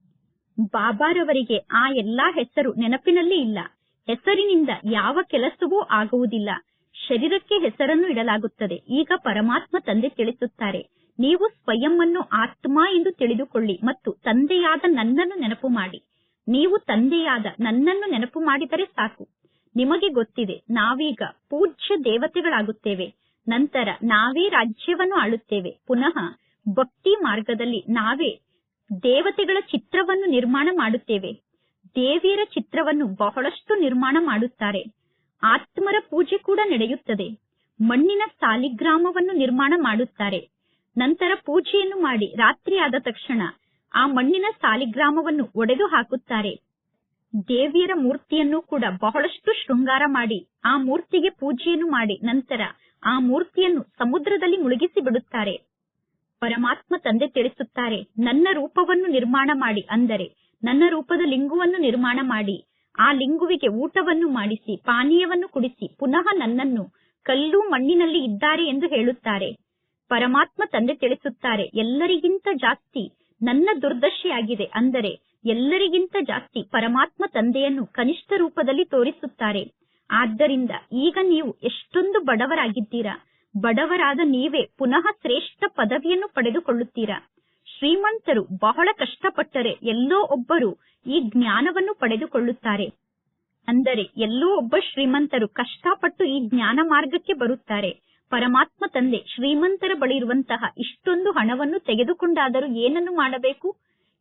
A: ಬಾಬಾರವರಿಗೆ ಆ ಎಲ್ಲಾ ಹೆಸರು ನೆನಪಿನಲ್ಲಿ ಇಲ್ಲ. ಹೆಸರಿನಿಂದ ಯಾವ ಕೆಲಸವೂ ಆಗುವುದಿಲ್ಲ. ಶರೀರಕ್ಕೆ ಹೆಸರನ್ನು ಇಡಲಾಗುತ್ತದೆ. ಈಗ ಪರಮಾತ್ಮ ತಂದೆ ತಿಳಿಸುತ್ತಾರೆ. ನೀವು ಸ್ವಯಂವನ್ನು ಆತ್ಮ ಎಂದು ತಿಳಿದುಕೊಳ್ಳಿ ಮತ್ತು ತಂದೆಯಾದ ನನ್ನನ್ನು ನೆನಪು ಮಾಡಿ. ನೀವು ತಂದೆಯಾದ ನನ್ನನ್ನು ನೆನಪು ಮಾಡಿದರೆ ಸಾಕು. ನಿಮಗೆ ಗೊತ್ತಿದೆ, ನಾವೀಗ ಪೂಜ್ಯ ದೇವತೆಗಳಾಗುತ್ತೇವೆ. ನಂತರ ನಾವೇ ರಾಜ್ಯವನ್ನು ಆಳುತ್ತೇವೆ. ಪುನಃ ಭಕ್ತಿ ಮಾರ್ಗದಲ್ಲಿ ನಾವೇ ದೇವತೆಗಳ ಚಿತ್ರವನ್ನು ನಿರ್ಮಾಣ ಮಾಡುತ್ತೇವೆ. ದೇವಿಯರ ಚಿತ್ರವನ್ನು ಬಹಳಷ್ಟು ನಿರ್ಮಾಣ ಮಾಡುತ್ತಾರೆ. ಆತ್ಮರ ಪೂಜೆ ಕೂಡ ನಡೆಯುತ್ತದೆ. ಮಣ್ಣಿನ ಸಾಲಿಗ್ರಾಮವನ್ನು ನಿರ್ಮಾಣ ಮಾಡುತ್ತಾರೆ. ನಂತರ ಪೂಜೆಯನ್ನು ಮಾಡಿ ರಾತ್ರಿ ಆದ ತಕ್ಷಣ ಆ ಮಣ್ಣಿನ ಸಾಲಿಗ್ರಾಮವನ್ನು ಒಡೆದು ಹಾಕುತ್ತಾರೆ. ದೇವಿಯರ ಮೂರ್ತಿಯನ್ನು ಕೂಡ ಬಹಳಷ್ಟು ಶೃಂಗಾರ ಮಾಡಿ ಆ ಮೂರ್ತಿಗೆ ಪೂಜೆಯನ್ನು ಮಾಡಿ ನಂತರ ಆ ಮೂರ್ತಿಯನ್ನು ಸಮುದ್ರದಲ್ಲಿ ಮುಳುಗಿಸಿ ಬಿಡುತ್ತಾರೆ. ಪರಮಾತ್ಮ ತಂದೆ ತಿಳಿಸುತ್ತಾರೆ, ನನ್ನ ರೂಪವನ್ನು ನಿರ್ಮಾಣ ಮಾಡಿ ಅಂದರೆ, ನನ್ನ ರೂಪದ ಲಿಂಗುವನ್ನು ನಿರ್ಮಾಣ ಮಾಡಿ, ಆ ಲಿಂಗುವಿಗೆ ಊಟವನ್ನು ಮಾಡಿಸಿ, ಪಾನೀಯವನ್ನು ಕುಡಿಸಿ, ಪುನಃ ನನ್ನನ್ನು ಕಲ್ಲು ಮಣ್ಣಿನಲ್ಲಿ ಇದ್ದಾರೆ ಎಂದು ಹೇಳುತ್ತಾರೆ. ಪರಮಾತ್ಮ ತಂದೆ ತಿಳಿಸುತ್ತಾರೆ, ಎಲ್ಲರಿಗಿಂತ ಜಾಸ್ತಿ ನನ್ನ ದುರ್ದಶೆಯಾಗಿದೆ ಅಂದರೆ, ಎಲ್ಲರಿಗಿಂತ ಜಾಸ್ತಿ ಪರಮಾತ್ಮ ತಂದೆಯನ್ನು ಕನಿಷ್ಠ ರೂಪದಲ್ಲಿ ತೋರಿಸುತ್ತಾರೆ. ಆದ್ದರಿಂದ ಈಗ ನೀವು ಎಷ್ಟೊಂದು ಬಡವರಾಗಿದ್ದೀರಾ? ಬಡವರಾದ ನೀವೇ ಪುನಃ ಶ್ರೇಷ್ಠ ಪದವಿಯನ್ನು ಪಡೆದುಕೊಳ್ಳುತ್ತೀರಾ. ಶ್ರೀಮಂತರು ಬಹಳ ಕಷ್ಟಪಟ್ಟರೆ ಎಲ್ಲೋ ಒಬ್ಬರು ಈ ಜ್ಞಾನವನ್ನು ಪಡೆದುಕೊಳ್ಳುತ್ತಾರೆ. ಅಂದರೆ ಎಲ್ಲೋ ಒಬ್ಬ ಶ್ರೀಮಂತರು ಕಷ್ಟಪಟ್ಟು ಈ ಜ್ಞಾನ ಮಾರ್ಗಕ್ಕೆ ಬರುತ್ತಾರೆ. ಪರಮಾತ್ಮ ತಂದೆ ಶ್ರೀಮಂತರ ಬಳಿ ಇರುವಂತಹ ಇಷ್ಟೊಂದು ಹಣವನ್ನು ತೆಗೆದುಕೊಂಡಾದರೂ ಏನನ್ನು ಮಾಡಬೇಕು?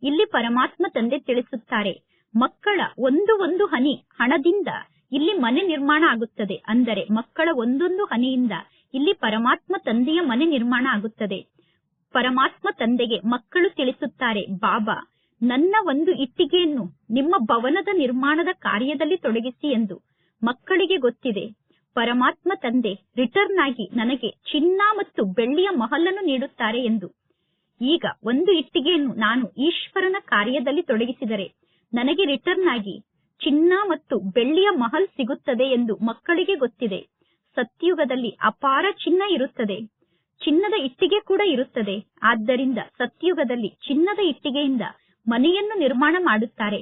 A: ಇಲ್ಲಿ ಪರಮಾತ್ಮ ತಂದೆ ತಿಳಿಸುತ್ತಾರೆ. ಮಕ್ಕಳ ಒಂದು ಒಂದು ಹನಿ ಹಣದಿಂದ ಇಲ್ಲಿ ಮನೆ ನಿರ್ಮಾಣ ಆಗುತ್ತದೆ. ಅಂದರೆ ಮಕ್ಕಳ ಒಂದೊಂದು ಹನಿಯಿಂದ ಇಲ್ಲಿ ಪರಮಾತ್ಮ ತಂದೆಯ ಮನೆ ನಿರ್ಮಾಣ ಆಗುತ್ತದೆ. ಪರಮಾತ್ಮ ತಂದೆಗೆ ಮಕ್ಕಳು ತಿಳಿಸುತ್ತಾರೆ, ಬಾಬಾ, ನನ್ನ ಒಂದು ಇಟ್ಟಿಗೆಯನ್ನು ನಿಮ್ಮ ಭವನದ ನಿರ್ಮಾಣದ ಕಾರ್ಯದಲ್ಲಿ ತೊಡಗಿಸಿ ಎಂದು. ಮಕ್ಕಳಿಗೆ ಗೊತ್ತಿದೆ, ಪರಮಾತ್ಮ ತಂದೆ ರಿಟರ್ನ್ ಆಗಿ ನನಗೆ ಚಿನ್ನ ಮತ್ತು ಬೆಳ್ಳಿಯ ಮಹಲನ್ನು ನೀಡುತ್ತಾರೆ ಎಂದು. ಈಗ ಒಂದು ಇಟ್ಟಿಗೆಯನ್ನು ನಾನು ಈಶ್ವರನ ಕಾರ್ಯದಲ್ಲಿ ತೊಡಗಿಸಿದರೆ, ನನಗೆ ರಿಟರ್ನ್ ಆಗಿ ಚಿನ್ನ ಮತ್ತು ಬೆಳ್ಳಿಯ ಮಹಲ್ ಸಿಗುತ್ತದೆ ಎಂದು ಮಕ್ಕಳಿಗೆ ಗೊತ್ತಿದೆ. ಸತ್ಯುಗದಲ್ಲಿ ಅಪಾರ ಚಿನ್ನ ಇರುತ್ತದೆ. ಚಿನ್ನದ ಇಟ್ಟಿಗೆ ಕೂಡ ಇರುತ್ತದೆ. ಆದ್ದರಿಂದ ಸತ್ಯುಗದಲ್ಲಿ ಚಿನ್ನದ ಇಟ್ಟಿಗೆಯಿಂದ ಮನೆಯನ್ನು ನಿರ್ಮಾಣ ಮಾಡುತ್ತಾರೆ.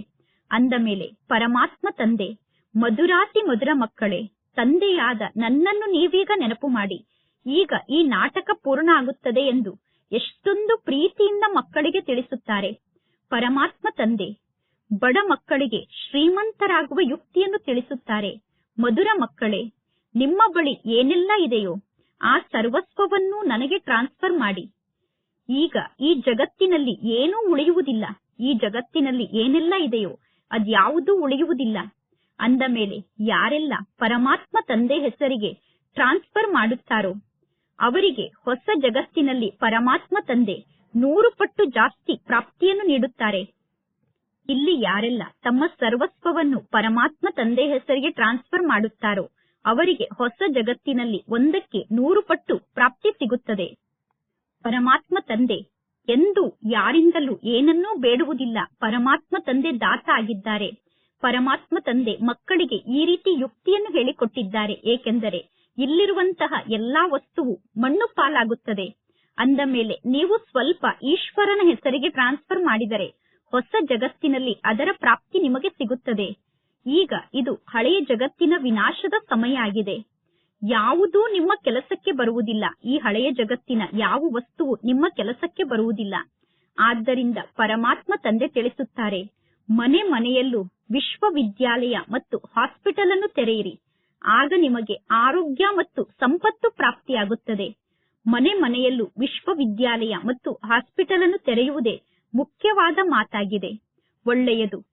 A: ಅಂದ ಮೇಲೆ, ಪರಮಾತ್ಮ ತಂದೆ, ಮಧುರಾತಿ ಮಧುರ ಮಕ್ಕಳೇ, ತಂದೆಯಾದ ನನ್ನನ್ನು ನೀವೀಗ ನೆನಪು ಮಾಡಿ. ಈಗ ಈ ನಾಟಕ ಪೂರ್ಣ ಆಗುತ್ತದೆ ಎಂದು ಎಷ್ಟೊಂದು ಪ್ರೀತಿಯಿಂದ ಮಕ್ಕಳಿಗೆ ತಿಳಿಸುತ್ತಾರೆ. ಪರಮಾತ್ಮ ತಂದೆ ಬಡ ಮಕ್ಕಳಿಗೆ ಶ್ರೀಮಂತರಾಗುವ ಯುಕ್ತಿಯನ್ನು ತಿಳಿಸುತ್ತಾರೆ. ಮಧುರ ಮಕ್ಕಳೇ, ನಿಮ್ಮ ಬಳಿ ಏನೆಲ್ಲ ಇದೆಯೋ ಆ ಸರ್ವಸ್ವವನ್ನು ನನಗೆ ಟ್ರಾನ್ಸ್ಫರ್ ಮಾಡಿ. ಈಗ ಈ ಜಗತ್ತಿನಲ್ಲಿ ಏನೂ ಉಳಿಯುವುದಿಲ್ಲ. ಈ ಜಗತ್ತಿನಲ್ಲಿ ಏನೆಲ್ಲ ಇದೆಯೋ ಅದ್ಯಾವುದೂ ಉಳಿಯುವುದಿಲ್ಲ. ಅಂದ ಮೇಲೆ ಯಾರೆಲ್ಲ ಪರಮಾತ್ಮ ತಂದೆ ಹೆಸರಿಗೆ ಟ್ರಾನ್ಸ್ಫರ್ ಮಾಡುತ್ತಾರೋ, ಅವರಿಗೆ ಹೊಸ ಜಗತ್ತಿನಲ್ಲಿ ಪರಮಾತ್ಮ ತಂದೆ ನೂರು ಪಟ್ಟು ಜಾಸ್ತಿ ಪ್ರಾಪ್ತಿಯನ್ನು ನೀಡುತ್ತಾರೆ. ಇಲ್ಲಿ ಯಾರೆಲ್ಲ ತಮ್ಮ ಸರ್ವಸ್ವವನ್ನು ಪರಮಾತ್ಮ ತಂದೆ ಹೆಸರಿಗೆ ಟ್ರಾನ್ಸ್ಫರ್ ಮಾಡುತ್ತಾರೋ ಅವರಿಗೆ ಹೊಸ ಜಗತ್ತಿನಲ್ಲಿ ಒಂದಕ್ಕೆ ನೂರು ಪಟ್ಟು ಪ್ರಾಪ್ತಿ ಸಿಗುತ್ತದೆ. ಪರಮಾತ್ಮ ತಂದೆ ಎಂದು ಯಾರಿಂದಲೂ ಏನನ್ನೂ ಬೇಡುವುದಿಲ್ಲ. ಪರಮಾತ್ಮ ತಂದೆ ದಾತ ಆಗಿದ್ದಾರೆ. ಪರಮಾತ್ಮ ತಂದೆ ಮಕ್ಕಳಿಗೆ ಈ ರೀತಿ ಯುಕ್ತಿಯನ್ನು ಹೇಳಿಕೊಟ್ಟಿದ್ದಾರೆ. ಏಕೆಂದರೆ ಇಲ್ಲಿರುವಂತಹ ಎಲ್ಲಾ ವಸ್ತುವು ಮಣ್ಣು ಪಾಲಾಗುತ್ತದೆ. ಅಂದ ಮೇಲೆ ನೀವು ಸ್ವಲ್ಪ ಈಶ್ವರನ ಹೆಸರಿಗೆ ಟ್ರಾನ್ಸ್ಫರ್ ಮಾಡಿದರೆ ಹೊಸ ಜಗತ್ತಿನಲ್ಲಿ ಅದರ ಪ್ರಾಪ್ತಿ ನಿಮಗೆ ಸಿಗುತ್ತದೆ. ಈಗ ಇದು ಹಳೆಯ ಜಗತ್ತಿನ ವಿನಾಶದ ಸಮಯ ಆಗಿದೆ ಯಾವುದೂ ನಿಮ್ಮ ಕೆಲಸಕ್ಕೆ ಬರುವುದಿಲ್ಲ. ಈ ಹಳೆಯ ಜಗತ್ತಿನ ಯಾವ ವಸ್ತುವು ನಿಮ್ಮ ಕೆಲಸಕ್ಕೆ ಬರುವುದಿಲ್ಲ. ಆದ್ದರಿಂದ ಪರಮಾತ್ಮ ತಂದೆ ತಿಳಿಸುತ್ತಾರೆ, ಮನೆ ಮನೆಯಲ್ಲೂ ವಿಶ್ವವಿದ್ಯಾಲಯ ಮತ್ತು ಹಾಸ್ಪಿಟಲ್ ಅನ್ನು ತೆರೆಯಿರಿ. ಆಗ ನಿಮಗೆ ಆರೋಗ್ಯ ಮತ್ತು ಸಂಪತ್ತು ಪ್ರಾಪ್ತಿಯಾಗುತ್ತದೆ. ಮನೆ ಮನೆಯಲ್ಲೂ ವಿಶ್ವವಿದ್ಯಾಲಯ ಮತ್ತು ಹಾಸ್ಪಿಟಲ್ ಅನ್ನು ತೆರೆಯುವುದೇ ಮುಖ್ಯವಾದ ಮಾತಾಗಿದೆ. ಒಳ್ಳೆಯದು.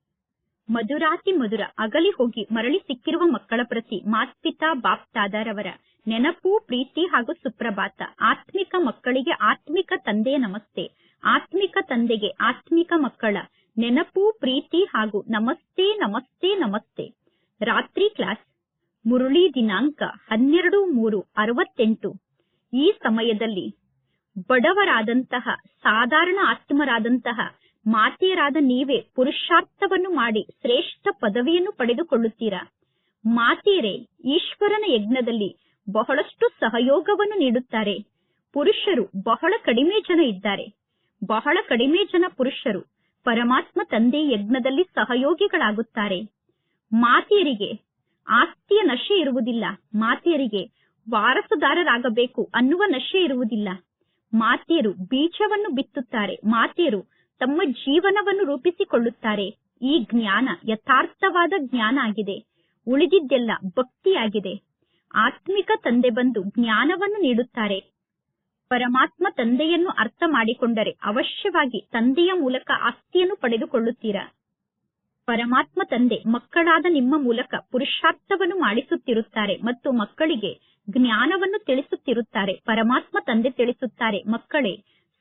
A: ಮಧುರಾತಿ ಮಧುರ ಅಗಲಿ ಹೋಗಿ ಮರಳಿ ಸಿಕ್ಕಿರುವ ಮಕ್ಕಳ ಪ್ರತಿ ಮಾತ್ಪಿತಾ ಬಾಪ್ತಾದರವರ ನೆನಪು, ಪ್ರೀತಿ ಹಾಗೂ ಸುಪ್ರಭಾತ. ಆತ್ಮಿಕ ಮಕ್ಕಳಿಗೆ ಆತ್ಮಿಕ ತಂದೆಯ ನಮಸ್ತೆ. ಆತ್ಮಿಕ ತಂದೆಗೆ ಆತ್ಮಿಕ ಮಕ್ಕಳ ನೆನಪು, ಪ್ರೀತಿ ಹಾಗೂ ನಮಸ್ತೆ ನಮಸ್ತೆ ನಮಸ್ತೆ. ರಾತ್ರಿ ಕ್ಲಾಸ್. ಮುರುಳಿ ದಿನಾಂಕ ಹನ್ನೆರಡು ಮೂರು ಅರವತ್ತೆಂಟು. ಈ ಸಮಯದಲ್ಲಿ ಬಡವರಾದಂತಹ, ಸಾಧಾರಣ ಆತ್ಮರಾದಂತಹ, ಮಾತೆಯರಾದ ನೀವೇ ಪುರುಷಾರ್ಥವನ್ನು ಮಾಡಿ ಶ್ರೇಷ್ಠ ಪದವಿಯನ್ನು ಪಡೆದುಕೊಳ್ಳುತ್ತೀರಾ? ಮಾತೆಯರೇ, ಈಶ್ವರನ ಯಜ್ಞದಲ್ಲಿ ಬಹಳಷ್ಟು ಸಹಯೋಗವನ್ನು ನೀಡುತ್ತಾರೆ. ಪುರುಷರು ಬಹಳ ಕಡಿಮೆ ಜನ ಇದ್ದಾರೆ. ಬಹಳ ಕಡಿಮೆ ಜನ ಪುರುಷರು ಪರಮಾತ್ಮ ತಂದೆ ಯಜ್ಞದಲ್ಲಿ ಸಹಯೋಗಿಗಳಾಗುತ್ತಾರೆ. ಮಾತೆಯರಿಗೆ ಆಸ್ತಿಯ ನಶೆ ಇರುವುದಿಲ್ಲ. ಮಾತೆಯರಿಗೆ ವಾರಸುದಾರರಾಗಬೇಕು ಅನ್ನುವ ನಶೆ ಇರುವುದಿಲ್ಲ. ಮಾತೆಯರು ಬೀಜವನ್ನು ಬಿತ್ತುತ್ತಾರೆ. ಮಾತೆಯರು ತಮ್ಮ ಜೀವನವನ್ನು ರೂಪಿಸಿಕೊಳ್ಳುತ್ತಾರೆ. ಈ ಜ್ಞಾನ ಯಥಾರ್ಥವಾದ ಜ್ಞಾನ ಆಗಿದೆ. ಉಳಿದಿದ್ದೆಲ್ಲ ಭಕ್ತಿಯಾಗಿದೆ. ಆತ್ಮಿಕ ತಂದೆ ಬಂದು ಜ್ಞಾನವನ್ನು ನೀಡುತ್ತಾರೆ. ಪರಮಾತ್ಮ ತಂದೆಯನ್ನು ಅರ್ಥ ಮಾಡಿಕೊಂಡರೆ ಅವಶ್ಯವಾಗಿ ತಂದೆಯ ಮೂಲಕ ಆಸ್ತಿಯನ್ನು ಪಡೆದುಕೊಳ್ಳುತ್ತೀರಾ? ಪರಮಾತ್ಮ ತಂದೆ ಮಕ್ಕಳಾದ ನಿಮ್ಮ ಮೂಲಕ ಪುರುಷಾರ್ಥವನ್ನು ಮಾಡಿಸುತ್ತಿರುತ್ತಾರೆ ಮತ್ತು ಮಕ್ಕಳಿಗೆ ಜ್ಞಾನವನ್ನು ತಿಳಿಸುತ್ತಿರುತ್ತಾರೆ, ಪರಮಾತ್ಮ ತಂದೆ ತಿಳಿಸುತ್ತಾರೆ, ಮಕ್ಕಳೇ,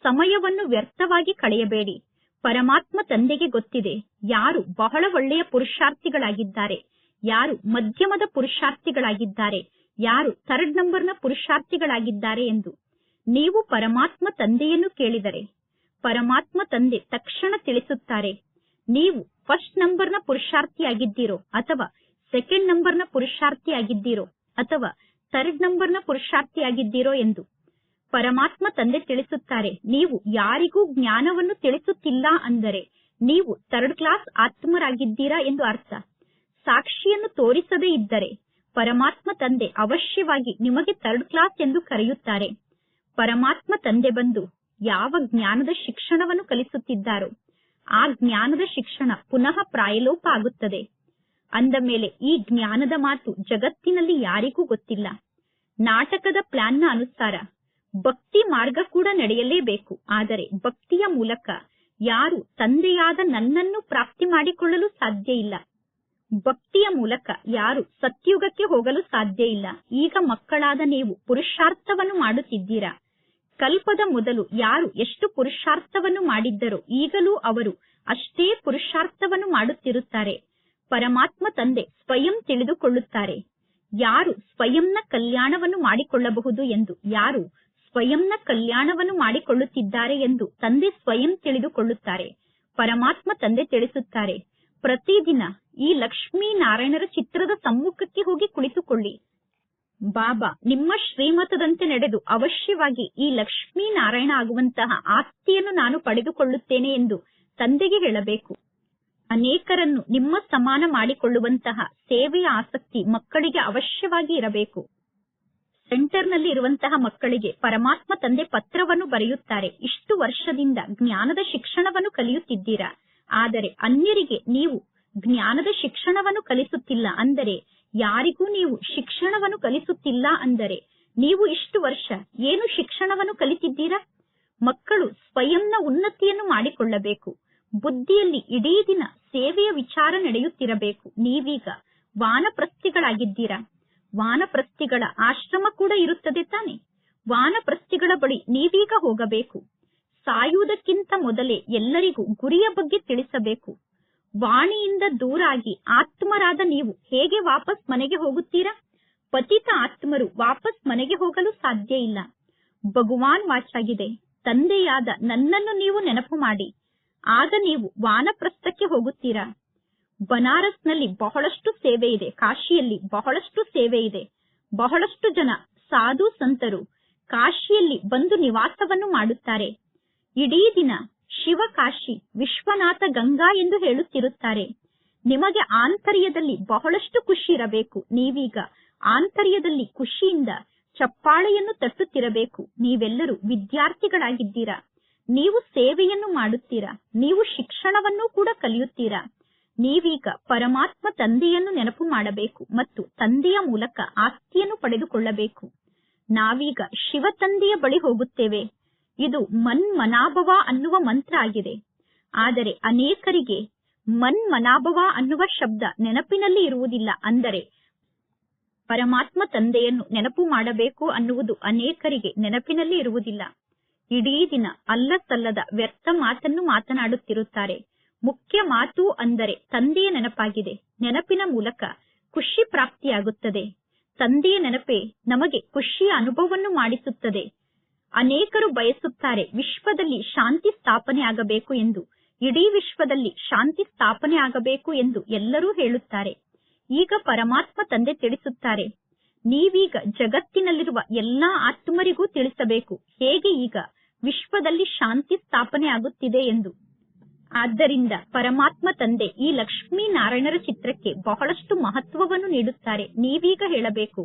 A: ಸಮಯವನ್ನು ವ್ಯರ್ಥವಾಗಿ ಕಳೆಯಬೇಡಿ. ಪರಮಾತ್ಮ ತಂದೆಗೆ ಗೊತ್ತಿದೆ, ಯಾರು ಬಹಳ ಒಳ್ಳೆಯ ಪುರುಷಾರ್ಥಿಗಳಾಗಿದ್ದಾರೆ, ಯಾರು ಮಧ್ಯಮದ ಪುರುಷಾರ್ಥಿಗಳಾಗಿದ್ದಾರೆ, ಯಾರು ಥರ್ಡ್ ನಂಬರ್ನ ಪುರುಷಾರ್ಥಿಗಳಾಗಿದ್ದಾರೆ ಎಂದು. ನೀವು ಪರಮಾತ್ಮ ತಂದೆಯನ್ನು ಕೇಳಿದರೆ, ಪರಮಾತ್ಮ ತಂದೆ ತಕ್ಷಣ ತಿಳಿಸುತ್ತಾರೆ, ನೀವು ಫಸ್ಟ್ ನಂಬರ್ನ ಪುರುಷಾರ್ಥಿಯಾಗಿದ್ದೀರೋ ಅಥವಾ ಸೆಕೆಂಡ್ ನಂಬರ್ನ ಪುರುಷಾರ್ಥಿಯಾಗಿದ್ದೀರೋ ಅಥವಾ ಥರ್ಡ್ ನಂಬರ್ನ ಪುರುಷಾರ್ಥಿಯಾಗಿದ್ದೀರೋ ಎಂದು. ಪರಮಾತ್ಮ ತಂದೆ ತಿಳಿಸುತ್ತಾರೆ, ನೀವು ಯಾರಿಗೂ ಜ್ಞಾನವನ್ನು ತಿಳಿಸುತ್ತಿಲ್ಲ ಅಂದರೆ ನೀವು ಥರ್ಡ್ ಕ್ಲಾಸ್ ಆತ್ಮರಾಗಿದ್ದೀರಾ ಎಂದು ಅರ್ಥ. ಸಾಕ್ಷಿಯನ್ನು ತೋರಿಸದೇ ಇದ್ದರೆ ಪರಮಾತ್ಮ ತಂದೆ ಅವಶ್ಯವಾಗಿ ನಿಮಗೆ ಥರ್ಡ್ ಕ್ಲಾಸ್ ಎಂದು ಕರೆಯುತ್ತಾರೆ. ಪರಮಾತ್ಮ ತಂದೆ ಬಂದು ಯಾವ ಜ್ಞಾನದ ಶಿಕ್ಷಣವನ್ನು ಕಲಿಸುತ್ತಿದ್ದಾರೋ, ಆ ಜ್ಞಾನದ ಶಿಕ್ಷಣ ಪುನಃ ಪ್ರಾಯಲೋಪ ಆಗುತ್ತದೆ. ಅಂದ ಮೇಲೆ ಈ ಜ್ಞಾನದ ಮಾತು ಜಗತ್ತಿನಲ್ಲಿ ಯಾರಿಗೂ ಗೊತ್ತಿಲ್ಲ. ನಾಟಕದ ಪ್ಲಾನ್ನ ಅನುಸಾರ ಭಕ್ತಿ ಮಾರ್ಗ ಕೂಡ ನಡೆಯಲೇಬೇಕು. ಆದರೆ ಭಕ್ತಿಯ ಮೂಲಕ ಯಾರು ತಂದೆಯಾದ ನನ್ನನ್ನು ಪ್ರಾಪ್ತಿ ಮಾಡಿಕೊಳ್ಳಲು ಸಾಧ್ಯ ಇಲ್ಲ. ಭಕ್ತಿಯ ಮೂಲಕ ಯಾರು ಸತ್ಯುಗಕ್ಕೆ ಹೋಗಲು ಸಾಧ್ಯ ಇಲ್ಲ. ಈಗ ಮಕ್ಕಳಾದ ನೀವು ಪುರುಷಾರ್ಥವನ್ನು ಮಾಡುತ್ತಿದ್ದೀರಾ? ಕಲ್ಪದ ಮೊದಲು ಯಾರು ಎಷ್ಟು ಪುರುಷಾರ್ಥವನ್ನು ಮಾಡಿದ್ದರೋ ಈಗಲೂ ಅವರು ಅಷ್ಟೇ ಪುರುಷಾರ್ಥವನ್ನು ಮಾಡುತ್ತಿರುತ್ತಾರೆ. ಪರಮಾತ್ಮ ತಂದೆ ಸ್ವಯಂ ತಿಳಿದುಕೊಳ್ಳುತ್ತಾರೆ. ಯಾರು ಸ್ವಯಂನ ಕಲ್ಯಾಣವನ್ನು ಮಾಡಿಕೊಳ್ಳಬಹುದು ಎಂದು, ಯಾರು ಸ್ವಯಂನ ಕಲ್ಯಾಣವನ್ನು ಮಾಡಿಕೊಳ್ಳುತ್ತಿದ್ದಾರೆ ಎಂದು ತಂದೆ ಸ್ವಯಂ ತಿಳಿದುಕೊಳ್ಳುತ್ತಾರೆ. ಪರಮಾತ್ಮ ತಂದೆ ತಿಳಿಸುತ್ತಾರೆ, ಪ್ರತಿದಿನ ಈ ಲಕ್ಷ್ಮೀ ನಾರಾಯಣರ ಚಿತ್ರದ ಸಮ್ಮುಖಕ್ಕೆ ಹೋಗಿ ಕುಳಿತುಕೊಳ್ಳಿ. ಬಾಬಾ, ನಿಮ್ಮ ಶ್ರೀಮತದಂತೆ ನಡೆದು ಅವಶ್ಯವಾಗಿ ಈ ಲಕ್ಷ್ಮೀ ನಾರಾಯಣ ಆಗುವಂತಹ ಆಸ್ತಿಯನ್ನು ನಾನು ಪಡೆದುಕೊಳ್ಳುತ್ತೇನೆ ಎಂದು ತಂದೆಗೆ ಹೇಳಬೇಕು. ಅನೇಕರನ್ನು ನಿಮ್ಮ ಸಮಾನ ಮಾಡಿಕೊಳ್ಳುವಂತಹ ಸೇವೆಯ ಆಸಕ್ತಿ ಮಕ್ಕಳಿಗೆ ಅವಶ್ಯವಾಗಿ ಇರಬೇಕು. ಸೆಂಟರ್ನಲ್ಲಿ ಇರುವಂತಹ ಮಕ್ಕಳಿಗೆ ಪರಮಾತ್ಮ ತಂದೆ ಪತ್ರವನ್ನು ಬರೆಯುತ್ತಾರೆ. ಇಷ್ಟು ವರ್ಷದಿಂದ ಜ್ಞಾನದ ಶಿಕ್ಷಣವನ್ನು ಕಲಿಯುತ್ತಿದ್ದೀರಾ. ಆದರೆ ಅನ್ಯರಿಗೆ ನೀವು ಜ್ಞಾನದ ಶಿಕ್ಷಣವನ್ನು ಕಲಿಸುತ್ತಿಲ್ಲ ಅಂದರೆ ಯಾರಿಗೂ ನೀವು ಶಿಕ್ಷಣವನ್ನು ಕಲಿಸುತ್ತಿಲ್ಲ ಅಂದರೆ ನೀವು ಇಷ್ಟು ವರ್ಷ ಏನು ಶಿಕ್ಷಣವನ್ನು ಕಲಿತಿದ್ದೀರಾ? ಮಕ್ಕಳು ಸ್ವಯಂನ ಉನ್ನತಿಯನ್ನು ಮಾಡಿಕೊಳ್ಳಬೇಕು. ಬುದ್ಧಿಯಲ್ಲಿ ಇಡೀ ದಿನ ಸೇವೆಯ ವಿಚಾರ ನಡೆಯುತ್ತಿರಬೇಕು. ನೀವೀಗ ವಾನಪ್ರಸ್ಥಿಗಳಾಗಿದ್ದೀರಾ? ವಾನಪ್ರಸ್ಥಿಗಳ ಆಶ್ರಮ ಕೂಡ ಇರುತ್ತದೆ ತಾನೆ? ವಾನಪ್ರಸ್ಥಿಗಳ ಬಳಿ ನೀವೀಗ ಹೋಗಬೇಕು. ಸಾಯುವುದಕ್ಕಿಂತ ಮೊದಲೇ ಎಲ್ಲರಿಗೂ ಗುರಿಯ ಬಗ್ಗೆ ತಿಳಿಸಬೇಕು. ವಾಣಿಯಿಂದ ದೂರಾಗಿ ಆತ್ಮರಾದ ನೀವು ಹೇಗೆ ವಾಪಸ್ ಮನೆಗೆ ಹೋಗುತ್ತೀರಾ? ಪತಿತ ಆತ್ಮರು ವಾಪಸ್ ಮನೆಗೆ ಹೋಗಲು ಸಾಧ್ಯ ಇಲ್ಲ. ಭಗವಾನ್ ವಾಚಾಗಿದೆ. ತಂದೆಯಾದ ನನ್ನನ್ನು ನೀವು ನೆನಪು ಮಾಡಿ. ಆಗ ನೀವು ವಾನಪ್ರಸ್ಥಕ್ಕೆ ಹೋಗುತ್ತೀರಾ? ಬನಾರಸ್ನಲ್ಲಿ ಬಹಳಷ್ಟು ಸೇವೆ ಇದೆ, ಕಾಶಿಯಲ್ಲಿ ಬಹಳಷ್ಟು ಸೇವೆ ಇದೆ, ಬಹಳಷ್ಟು ಜನ ಸಾಧು ಸಂತರು ಕಾಶಿಯಲ್ಲಿ ಬಂದು ನಿವಾಸವನ್ನು ಮಾಡುತ್ತಾರೆ. ಇಡೀ ದಿನ ಶಿವ ಕಾಶಿ ವಿಶ್ವನಾಥ ಗಂಗಾ ಎಂದು ಹೇಳುತ್ತಿರುತ್ತಾರೆ. ನಿಮಗೆ ಆಂತರ್ಯದಲ್ಲಿ ಬಹಳಷ್ಟು ಖುಷಿ ಇರಬೇಕು ನೀವೀಗ ಆಂತರ್ಯದಲ್ಲಿ ಖುಷಿಯಿಂದ ಚಪ್ಪಾಳೆಯನ್ನು ತಟ್ಟುತ್ತಿರಬೇಕು, ನೀವೆಲ್ಲರೂ ವಿದ್ಯಾರ್ಥಿಗಳಾಗಿದ್ದೀರಾ? ನೀವು ಸೇವೆಯನ್ನು ಮಾಡುತ್ತೀರಾ? ನೀವು ಶಿಕ್ಷಣವನ್ನು ಕೂಡ ಕಲಿಯುತ್ತೀರಾ? ನೀವೀಗ ಪರಮಾತ್ಮ ತಂದೆಯನ್ನು ನೆನಪು ಮಾಡಬೇಕು ಮತ್ತು ತಂದೆಯ ಮೂಲಕ ಆಸ್ತಿಯನ್ನು ಪಡೆದುಕೊಳ್ಳಬೇಕು. ನಾವೀಗ ಶಿವ ತಂದೆಯ ಬಳಿ ಹೋಗುತ್ತೇವೆ. ಇದು ಮನ್ ಮನಾಭವ ಅನ್ನುವ ಮಂತ್ರ ಆಗಿದೆ. ಆದರೆ ಅನೇಕರಿಗೆ ಮನ್ ಮನಾಭವ ಅನ್ನುವ ಶಬ್ದ ನೆನಪಿನಲ್ಲಿ ಇರುವುದಿಲ್ಲ ಅಂದರೆ ಪರಮಾತ್ಮ ತಂದೆಯನ್ನು ನೆನಪು ಮಾಡಬೇಕು ಅನ್ನುವುದು ಅನೇಕರಿಗೆ ನೆನಪಿನಲ್ಲಿ ಇರುವುದಿಲ್ಲ. ಇಡೀ ದಿನ ಅಲ್ಲ ಸಲ್ಲದ ವ್ಯರ್ಥ ಮಾತನ್ನು ಮಾತನಾಡುತ್ತಿರುತ್ತಾರೆ. ಮುಖ್ಯ ಮಾತು ಅಂದರೆ ತಂದೆಯ ನೆನಪಾಗಿದೆ. ನೆನಪಿನ ಮೂಲಕ ಖುಷಿ ಪ್ರಾಪ್ತಿಯಾಗುತ್ತದೆ. ತಂದೆಯ ನೆನಪೇ ನಮಗೆ ಖುಷಿಯ ಅನುಭವವನ್ನು ಮಾಡಿಸುತ್ತದೆ. ಅನೇಕರು ಬಯಸುತ್ತಾರೆ ವಿಶ್ವದಲ್ಲಿ ಶಾಂತಿ ಸ್ಥಾಪನೆ ಆಗಬೇಕು ಎಂದು. ಇಡೀ ವಿಶ್ವದಲ್ಲಿ ಶಾಂತಿ ಸ್ಥಾಪನೆ ಆಗಬೇಕು ಎಂದು ಎಲ್ಲರೂ ಹೇಳುತ್ತಾರೆ. ಈಗ ಪರಮಾತ್ಮ ತಂದೆ ತಿಳಿಸುತ್ತಾರೆ. ನೀವೀಗ ಜಗತ್ತಿನಲ್ಲಿರುವ ಎಲ್ಲಾ ಆತ್ಮರಿಗೂ ತಿಳಿಸಬೇಕು. ಹೇಗೆ ಈಗ? ವಿಶ್ವದಲ್ಲಿ ಶಾಂತಿ ಸ್ಥಾಪನೆ ಆಗುತ್ತಿದೆ ಎಂದು. ಆದ್ದರಿಂದ ಪರಮಾತ್ಮ ತಂದೆ ಈ ಲಕ್ಷ್ಮೀ ನಾರಾಯಣರ ಚಿತ್ರಕ್ಕೆ ಬಹಳಷ್ಟು ಮಹತ್ವವನ್ನು ನೀಡುತ್ತಾರೆ. ನೀವೀಗ ಹೇಳಬೇಕು,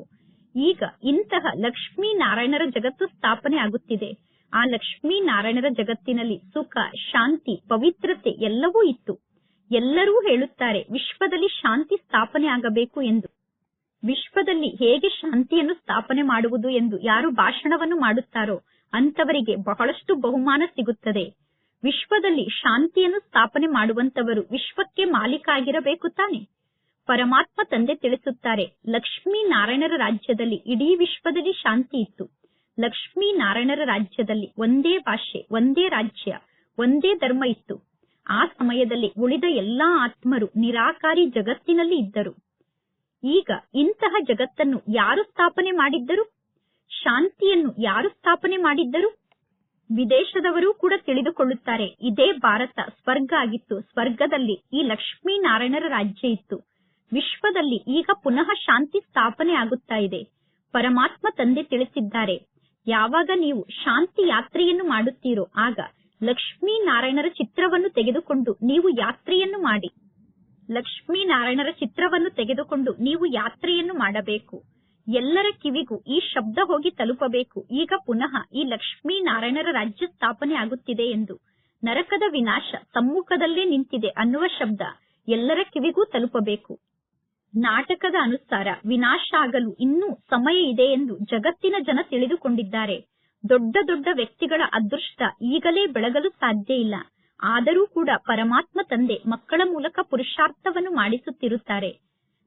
A: ಈಗ ಇಂತಹ ಲಕ್ಷ್ಮೀ ನಾರಾಯಣರ ಜಗತ್ತು ಸ್ಥಾಪನೆ ಆಗುತ್ತಿದೆ. ಆ ಲಕ್ಷ್ಮೀ ನಾರಾಯಣರ ಜಗತ್ತಿನಲ್ಲಿ ಸುಖ, ಶಾಂತಿ, ಪವಿತ್ರತೆ ಎಲ್ಲವೂ ಇತ್ತು. ಎಲ್ಲರೂ ಹೇಳುತ್ತಾರೆ, ವಿಶ್ವದಲ್ಲಿ ಶಾಂತಿ ಸ್ಥಾಪನೆ ಆಗಬೇಕು ಎಂದು. ವಿಶ್ವದಲ್ಲಿ ಹೇಗೆ ಶಾಂತಿಯನ್ನು ಸ್ಥಾಪನೆ ಮಾಡುವುದು ಎಂದು ಯಾರು ಭಾಷಣವನ್ನು ಮಾಡುತ್ತಾರೋ ಅಂತವರಿಗೆ ಬಹಳಷ್ಟು ಬಹುಮಾನ ಸಿಗುತ್ತದೆ. ವಿಶ್ವದಲ್ಲಿ ಶಾಂತಿಯನ್ನು ಸ್ಥಾಪನೆ ಮಾಡುವಂತವರು ವಿಶ್ವಕ್ಕೆ ಮಾಲೀಕ ಆಗಿರಬೇಕು ತಾನೆ. ಪರಮಾತ್ಮ ತಂದೆ ತಿಳಿಸುತ್ತಾರೆ ಲಕ್ಷ್ಮೀ ನಾರಾಯಣರ ರಾಜ್ಯದಲ್ಲಿ ಇಡೀ ವಿಶ್ವದಲ್ಲಿ ಶಾಂತಿ ಇತ್ತು. ಲಕ್ಷ್ಮೀ ನಾರಾಯಣರ ರಾಜ್ಯದಲ್ಲಿ ಒಂದೇ ಭಾಷೆ, ಒಂದೇ ರಾಜ್ಯ, ಒಂದೇ ಧರ್ಮ ಇತ್ತು. ಆ ಸಮಯದಲ್ಲಿ ಉಳಿದ ಎಲ್ಲಾ ಆತ್ಮರು ನಿರಾಕಾರಿ ಜಗತ್ತಿನಲ್ಲಿ ಇದ್ದರು. ಈಗ ಇಂತಹ ಜಗತ್ತನ್ನು ಯಾರು ಸ್ಥಾಪನೆ ಮಾಡಿದ್ದರು? ಶಾಂತಿಯನ್ನು ಯಾರು ಸ್ಥಾಪನೆ ಮಾಡಿದ್ದರು? ವಿದೇಶದವರೂ ಕೂಡ ತಿಳಿದುಕೊಳ್ಳುತ್ತಾರೆ. ಇದೇ ಭಾರತ. ಸ್ವರ್ಗ ಆಗಿತ್ತು. ಸ್ವರ್ಗದಲ್ಲಿ ಈ ಲಕ್ಷ್ಮೀನಾರಾಯಣರ ರಾಜ್ಯ ಇತ್ತು. ವಿಶ್ವದಲ್ಲಿ ಈಗ ಪುನಃ ಶಾಂತಿ ಸ್ಥಾಪನೆ ಆಗುತ್ತಾ ಇದೆ. ಪರಮಾತ್ಮ ತಂದೆ ತಿಳಿಸಿದ್ದಾರೆ. ಯಾವಾಗ ನೀವು ಶಾಂತಿ ಯಾತ್ರೆಯನ್ನು ಮಾಡುತ್ತೀರೋ ಆಗ ಲಕ್ಷ್ಮೀನಾರಾಯಣರ ಚಿತ್ರವನ್ನು ತೆಗೆದುಕೊಂಡು ನೀವು ಯಾತ್ರೆಯನ್ನು ಮಾಡಿ. ಲಕ್ಷ್ಮೀನಾರಾಯಣರ ಚಿತ್ರವನ್ನು ತೆಗೆದುಕೊಂಡು ನೀವು ಯಾತ್ರೆಯನ್ನು ಮಾಡಬೇಕು. ಎಲ್ಲರ ಕಿವಿಗೂ ಈ ಶಬ್ದ ಹೋಗಿ ತಲುಪಬೇಕು. ಈಗ ಪುನಃ ಈ ಲಕ್ಷ್ಮೀ ನಾರಾಯಣರ ರಾಜ್ಯ ಸ್ಥಾಪನೆ ಆಗುತ್ತಿದೆ ಎಂದು ನರಕದ ವಿನಾಶ ಸಮ್ಮುಖದಲ್ಲೇ ನಿಂತಿದೆ ಅನ್ನುವ ಶಬ್ದ ಎಲ್ಲರ ಕಿವಿಗೂ ತಲುಪಬೇಕು. ನಾಟಕದ ಅನುಸಾರ ವಿನಾಶ ಆಗಲು ಇನ್ನೂ ಸಮಯ ಇದೆ ಎಂದು ಜಗತ್ತಿನ ಜನ ತಿಳಿದುಕೊಂಡಿದ್ದಾರೆ. ದೊಡ್ಡ ದೊಡ್ಡ ವ್ಯಕ್ತಿಗಳ ಅದೃಷ್ಟ ಈಗಲೇ ಬೆಳಗಲು ಸಾಧ್ಯ ಇಲ್ಲ. ಆದರೂ ಕೂಡ ಪರಮಾತ್ಮ ತಂದೆ ಮಕ್ಕಳ ಮೂಲಕ ಪುರುಷಾರ್ಥವನ್ನು ಮಾಡಿಸುತ್ತಿರುತ್ತಾರೆ.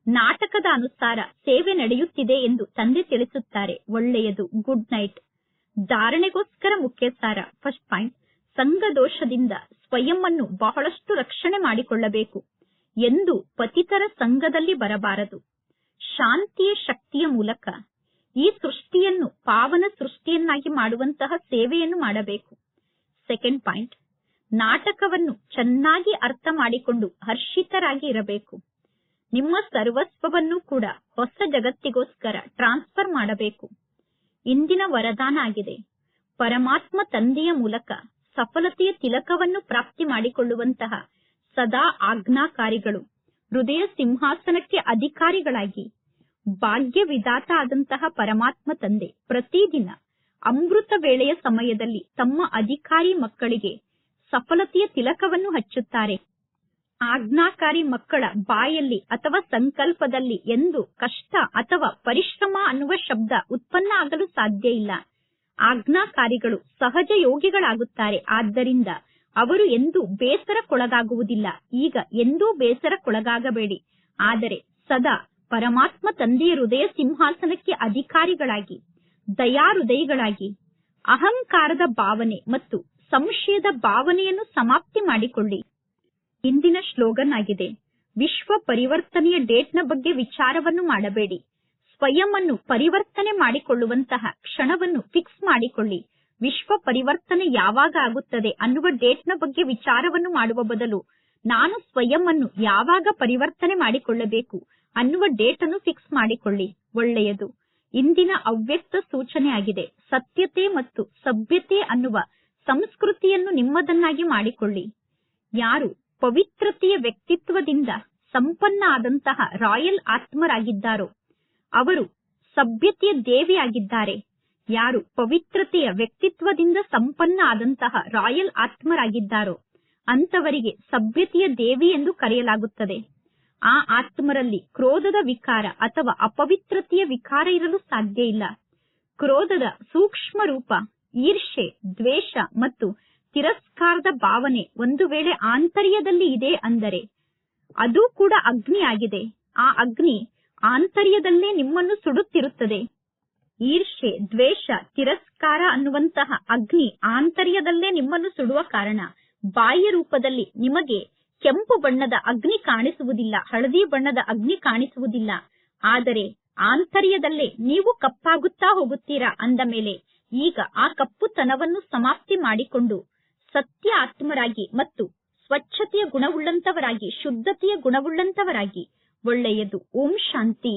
A: ನಾಟಕದ ಅನುಸಾರ ಸೇವೆ ನಡೆಯುತ್ತಿದೆ ಎಂದು ತಂದೆ ತಿಳಿಸುತ್ತಾರೆ. ಒಳ್ಳೆಯದು. ಗುಡ್ ನೈಟ್ ಧಾರಣೆಗೋಸ್ಕರ ಮುಖ್ಯ ಸಾರ ಫಸ್ಟ್ ಪಾಯಿಂಟ್ ಸಂಘ ದೋಷದಿಂದ ಸ್ವಯಂ ಅನ್ನು ಬಹಳಷ್ಟು ರಕ್ಷಣೆ ಮಾಡಿಕೊಳ್ಳಬೇಕು ಎಂದು ಪತಿತರ ಸಂಘದಲ್ಲಿ ಬರಬಾರದು. ಶಾಂತಿಯ ಶಕ್ತಿಯ ಮೂಲಕ ಈ ಸೃಷ್ಟಿಯನ್ನು ಪಾವನ ಸೃಷ್ಟಿಯನ್ನಾಗಿ ಮಾಡುವಂತಹ ಸೇವೆಯನ್ನು ಮಾಡಬೇಕು. ಸೆಕೆಂಡ್ ಪಾಯಿಂಟ್ ನಾಟಕವನ್ನು ಚೆನ್ನಾಗಿ ಅರ್ಥ ಮಾಡಿಕೊಂಡು ಹರ್ಷಿತರಾಗಿ ಇರಬೇಕು. ನಿಮ್ಮ ಸರ್ವಸ್ವವನ್ನು ಕೂಡ ಹೊಸ ಜಗತ್ತಿಗೋಸ್ಕರ ಟ್ರಾನ್ಸ್ಫರ್ ಮಾಡಬೇಕು. ಇಂದಿನ ವರದಾನ ಆಗಿದೆ. ಪರಮಾತ್ಮ ತಂದೆಯ ಮೂಲಕ ಸಫಲತೆಯ ತಿಲಕವನ್ನು ಪ್ರಾಪ್ತಿ ಮಾಡಿಕೊಳ್ಳುವಂತಹ ಸದಾ ಆಜ್ಞಾಕಾರಿಗಳು, ಹೃದಯ ಸಿಂಹಾಸನಕ್ಕೆ ಅಧಿಕಾರಿಗಳಾಗಿ ಭಾಗ್ಯ ವಿಧಾತ ಆದಂತಹ ಪರಮಾತ್ಮ ತಂದೆ ಪ್ರತಿದಿನ ಅಮೃತ ವೇಳೆಯ ಸಮಯದಲ್ಲಿ ತಮ್ಮ ಅಧಿಕಾರಿ ಮಕ್ಕಳಿಗೆ ಸಫಲತೆಯ ತಿಲಕವನ್ನು ಹಚ್ಚುತ್ತಾರೆ. ಆಜ್ಞಾಕಾರಿ ಮಕ್ಕಳ ಬಾಯಲ್ಲಿ ಅಥವಾ ಸಂಕಲ್ಪದಲ್ಲಿ ಎಂದು ಕಷ್ಟ ಅಥವಾ ಪರಿಶ್ರಮ ಅನ್ನುವ ಶಬ್ದ ಉತ್ಪನ್ನ ಆಗಲು ಸಾಧ್ಯ ಇಲ್ಲ. ಆಜ್ಞಾಕಾರಿಗಳು ಸಹಜ ಯೋಗಿಗಳಾಗುತ್ತಾರೆ. ಆದ್ದರಿಂದ ಅವರು ಎಂದೂ ಬೇಸರಕ್ಕೊಳಗಾಗುವುದಿಲ್ಲ. ಈಗ ಎಂದೂ ಬೇಸರಕ್ಕೊಳಗಾಗಬೇಡಿ. ಆದರೆ ಸದಾ ಪರಮಾತ್ಮ ತಂದೆಯ ಹೃದಯ ಸಿಂಹಾಸನಕ್ಕೆ ಅಧಿಕಾರಿಗಳಾಗಿ, ದಯಾಹೃದಯಿಗಳಾಗಿ, ಅಹಂಕಾರದ ಭಾವನೆ ಮತ್ತು ಸಂಶಯದ ಭಾವನೆಯನ್ನು ಸಮಾಪ್ತಿ ಮಾಡಿಕೊಳ್ಳಿ. ಇಂದಿನ ಶ್ಲೋಗನ್ ಆಗಿದೆ. ವಿಶ್ವ ಪರಿವರ್ತನೆಯ ಡೇಟ್ನ ಬಗ್ಗೆ ವಿಚಾರವನ್ನು ಮಾಡಬೇಡಿ. ಸ್ವಯಂ ಅನ್ನು ಪರಿವರ್ತನೆ ಮಾಡಿಕೊಳ್ಳುವಂತಹ ಕ್ಷಣವನ್ನು ಫಿಕ್ಸ್ ಮಾಡಿಕೊಳ್ಳಿ. ವಿಶ್ವ ಪರಿವರ್ತನೆ ಯಾವಾಗ ಆಗುತ್ತದೆ ಅನ್ನುವ ಡೇಟ್ನ ಬಗ್ಗೆ ವಿಚಾರವನ್ನು ಮಾಡುವ ಬದಲು ನಾನು ಸ್ವಯಂ ಅನ್ನು ಯಾವಾಗ ಪರಿವರ್ತನೆ ಮಾಡಿಕೊಳ್ಳಬೇಕು ಅನ್ನುವ ಡೇಟ್ ಅನ್ನು ಫಿಕ್ಸ್ ಮಾಡಿಕೊಳ್ಳಿ. ಒಳ್ಳೆಯದು. ಇಂದಿನ ಅವ್ಯಕ್ತ ಸೂಚನೆ ಆಗಿದೆ. ಸತ್ಯತೆ ಮತ್ತು ಸಭ್ಯತೆ ಅನ್ನುವ ಸಂಸ್ಕೃತಿಯನ್ನು ನಿಮ್ಮದನ್ನಾಗಿ ಮಾಡಿಕೊಳ್ಳಿ. ಯಾರು ಪವಿತ್ರತೆಯ ವ್ಯಕ್ತಿತ್ವದಿಂದ ಸಂಪನ್ನ ಆದಂತಹ ರಾಯಲ್ ಆತ್ಮರಾಗಿದ್ದಾರೋ, ಅವರು ಸಭ್ಯತೆಯ ದೇವಿಯಾಗಿದ್ದಾರೆ. ಯಾರು ಪವಿತ್ರತೆಯ ವ್ಯಕ್ತಿತ್ವದಿಂದ ಸಂಪನ್ನ ಆದಂತಹ ರಾಯಲ್ ಆತ್ಮರಾಗಿದ್ದಾರೋ ಅಂತವರಿಗೆ ಸಭ್ಯತೆಯ ದೇವಿ ಎಂದು ಕರೆಯಲಾಗುತ್ತದೆ. ಆ ಆತ್ಮರಲ್ಲಿ ಕ್ರೋಧದ ವಿಕಾರ ಅಥವಾ ಅಪವಿತ್ರತೆಯ ವಿಕಾರ ಇರಲು ಸಾಧ್ಯ ಇಲ್ಲ. ಕ್ರೋಧದ ಸೂಕ್ಷ್ಮ ರೂಪ ಈರ್ಷೆ ದ್ವೇಷ ಮತ್ತು ತಿರಸ್ಕಾರದ ಭಾವನೆ ಒಂದು ವೇಳೆ ಆಂತರ್ಯದಲ್ಲಿ ಇದೆ ಅಂದರೆ ಅದು ಕೂಡ ಅಗ್ನಿ ಆಗಿದೆ ಆ ಅಗ್ನಿ ಆಂತರ್ಯದಲ್ಲೇ ನಿಮ್ಮನ್ನು ಸುಡುತ್ತಿರುತ್ತದೆ. ಈರ್ಷೆ ದ್ವೇಷ, ತಿರಸ್ಕಾರ ಅನ್ನುವಂತಹ ಅಗ್ನಿ ಆಂತರ್ಯದಲ್ಲೇ ನಿಮ್ಮನ್ನು ಸುಡುವ ಕಾರಣ ಬಾಹ್ಯ ರೂಪದಲ್ಲಿ ನಿಮಗೆ ಕೆಂಪು ಬಣ್ಣದ ಅಗ್ನಿ ಕಾಣಿಸುವುದಿಲ್ಲ, ಹಳದಿ ಬಣ್ಣದ ಅಗ್ನಿ ಕಾಣಿಸುವುದಿಲ್ಲ. ಆದರೆ ಆಂತರ್ಯದಲ್ಲೇ ನೀವು ಕಪ್ಪಾಗುತ್ತಾ ಹೋಗುತ್ತೀರಾ ಅಂದ ಮೇಲೆ ಈಗ ಆ ಕಪ್ಪುತನವನ್ನು ಸಮಾಪ್ತಿ ಮಾಡಿಕೊಂಡು ಸತ್ಯ ಆತ್ಮರಾಗಿ ಮತ್ತು ಸ್ವಚ್ಛತೆಯ ಗುಣವುಳ್ಳಂತವರಾಗಿ ಶುದ್ಧತೆಯ ಗುಣವುಳ್ಳಂತವರಾಗಿ ಒಳ್ಳೆಯದು. ಓಂ ಶಾಂತಿ.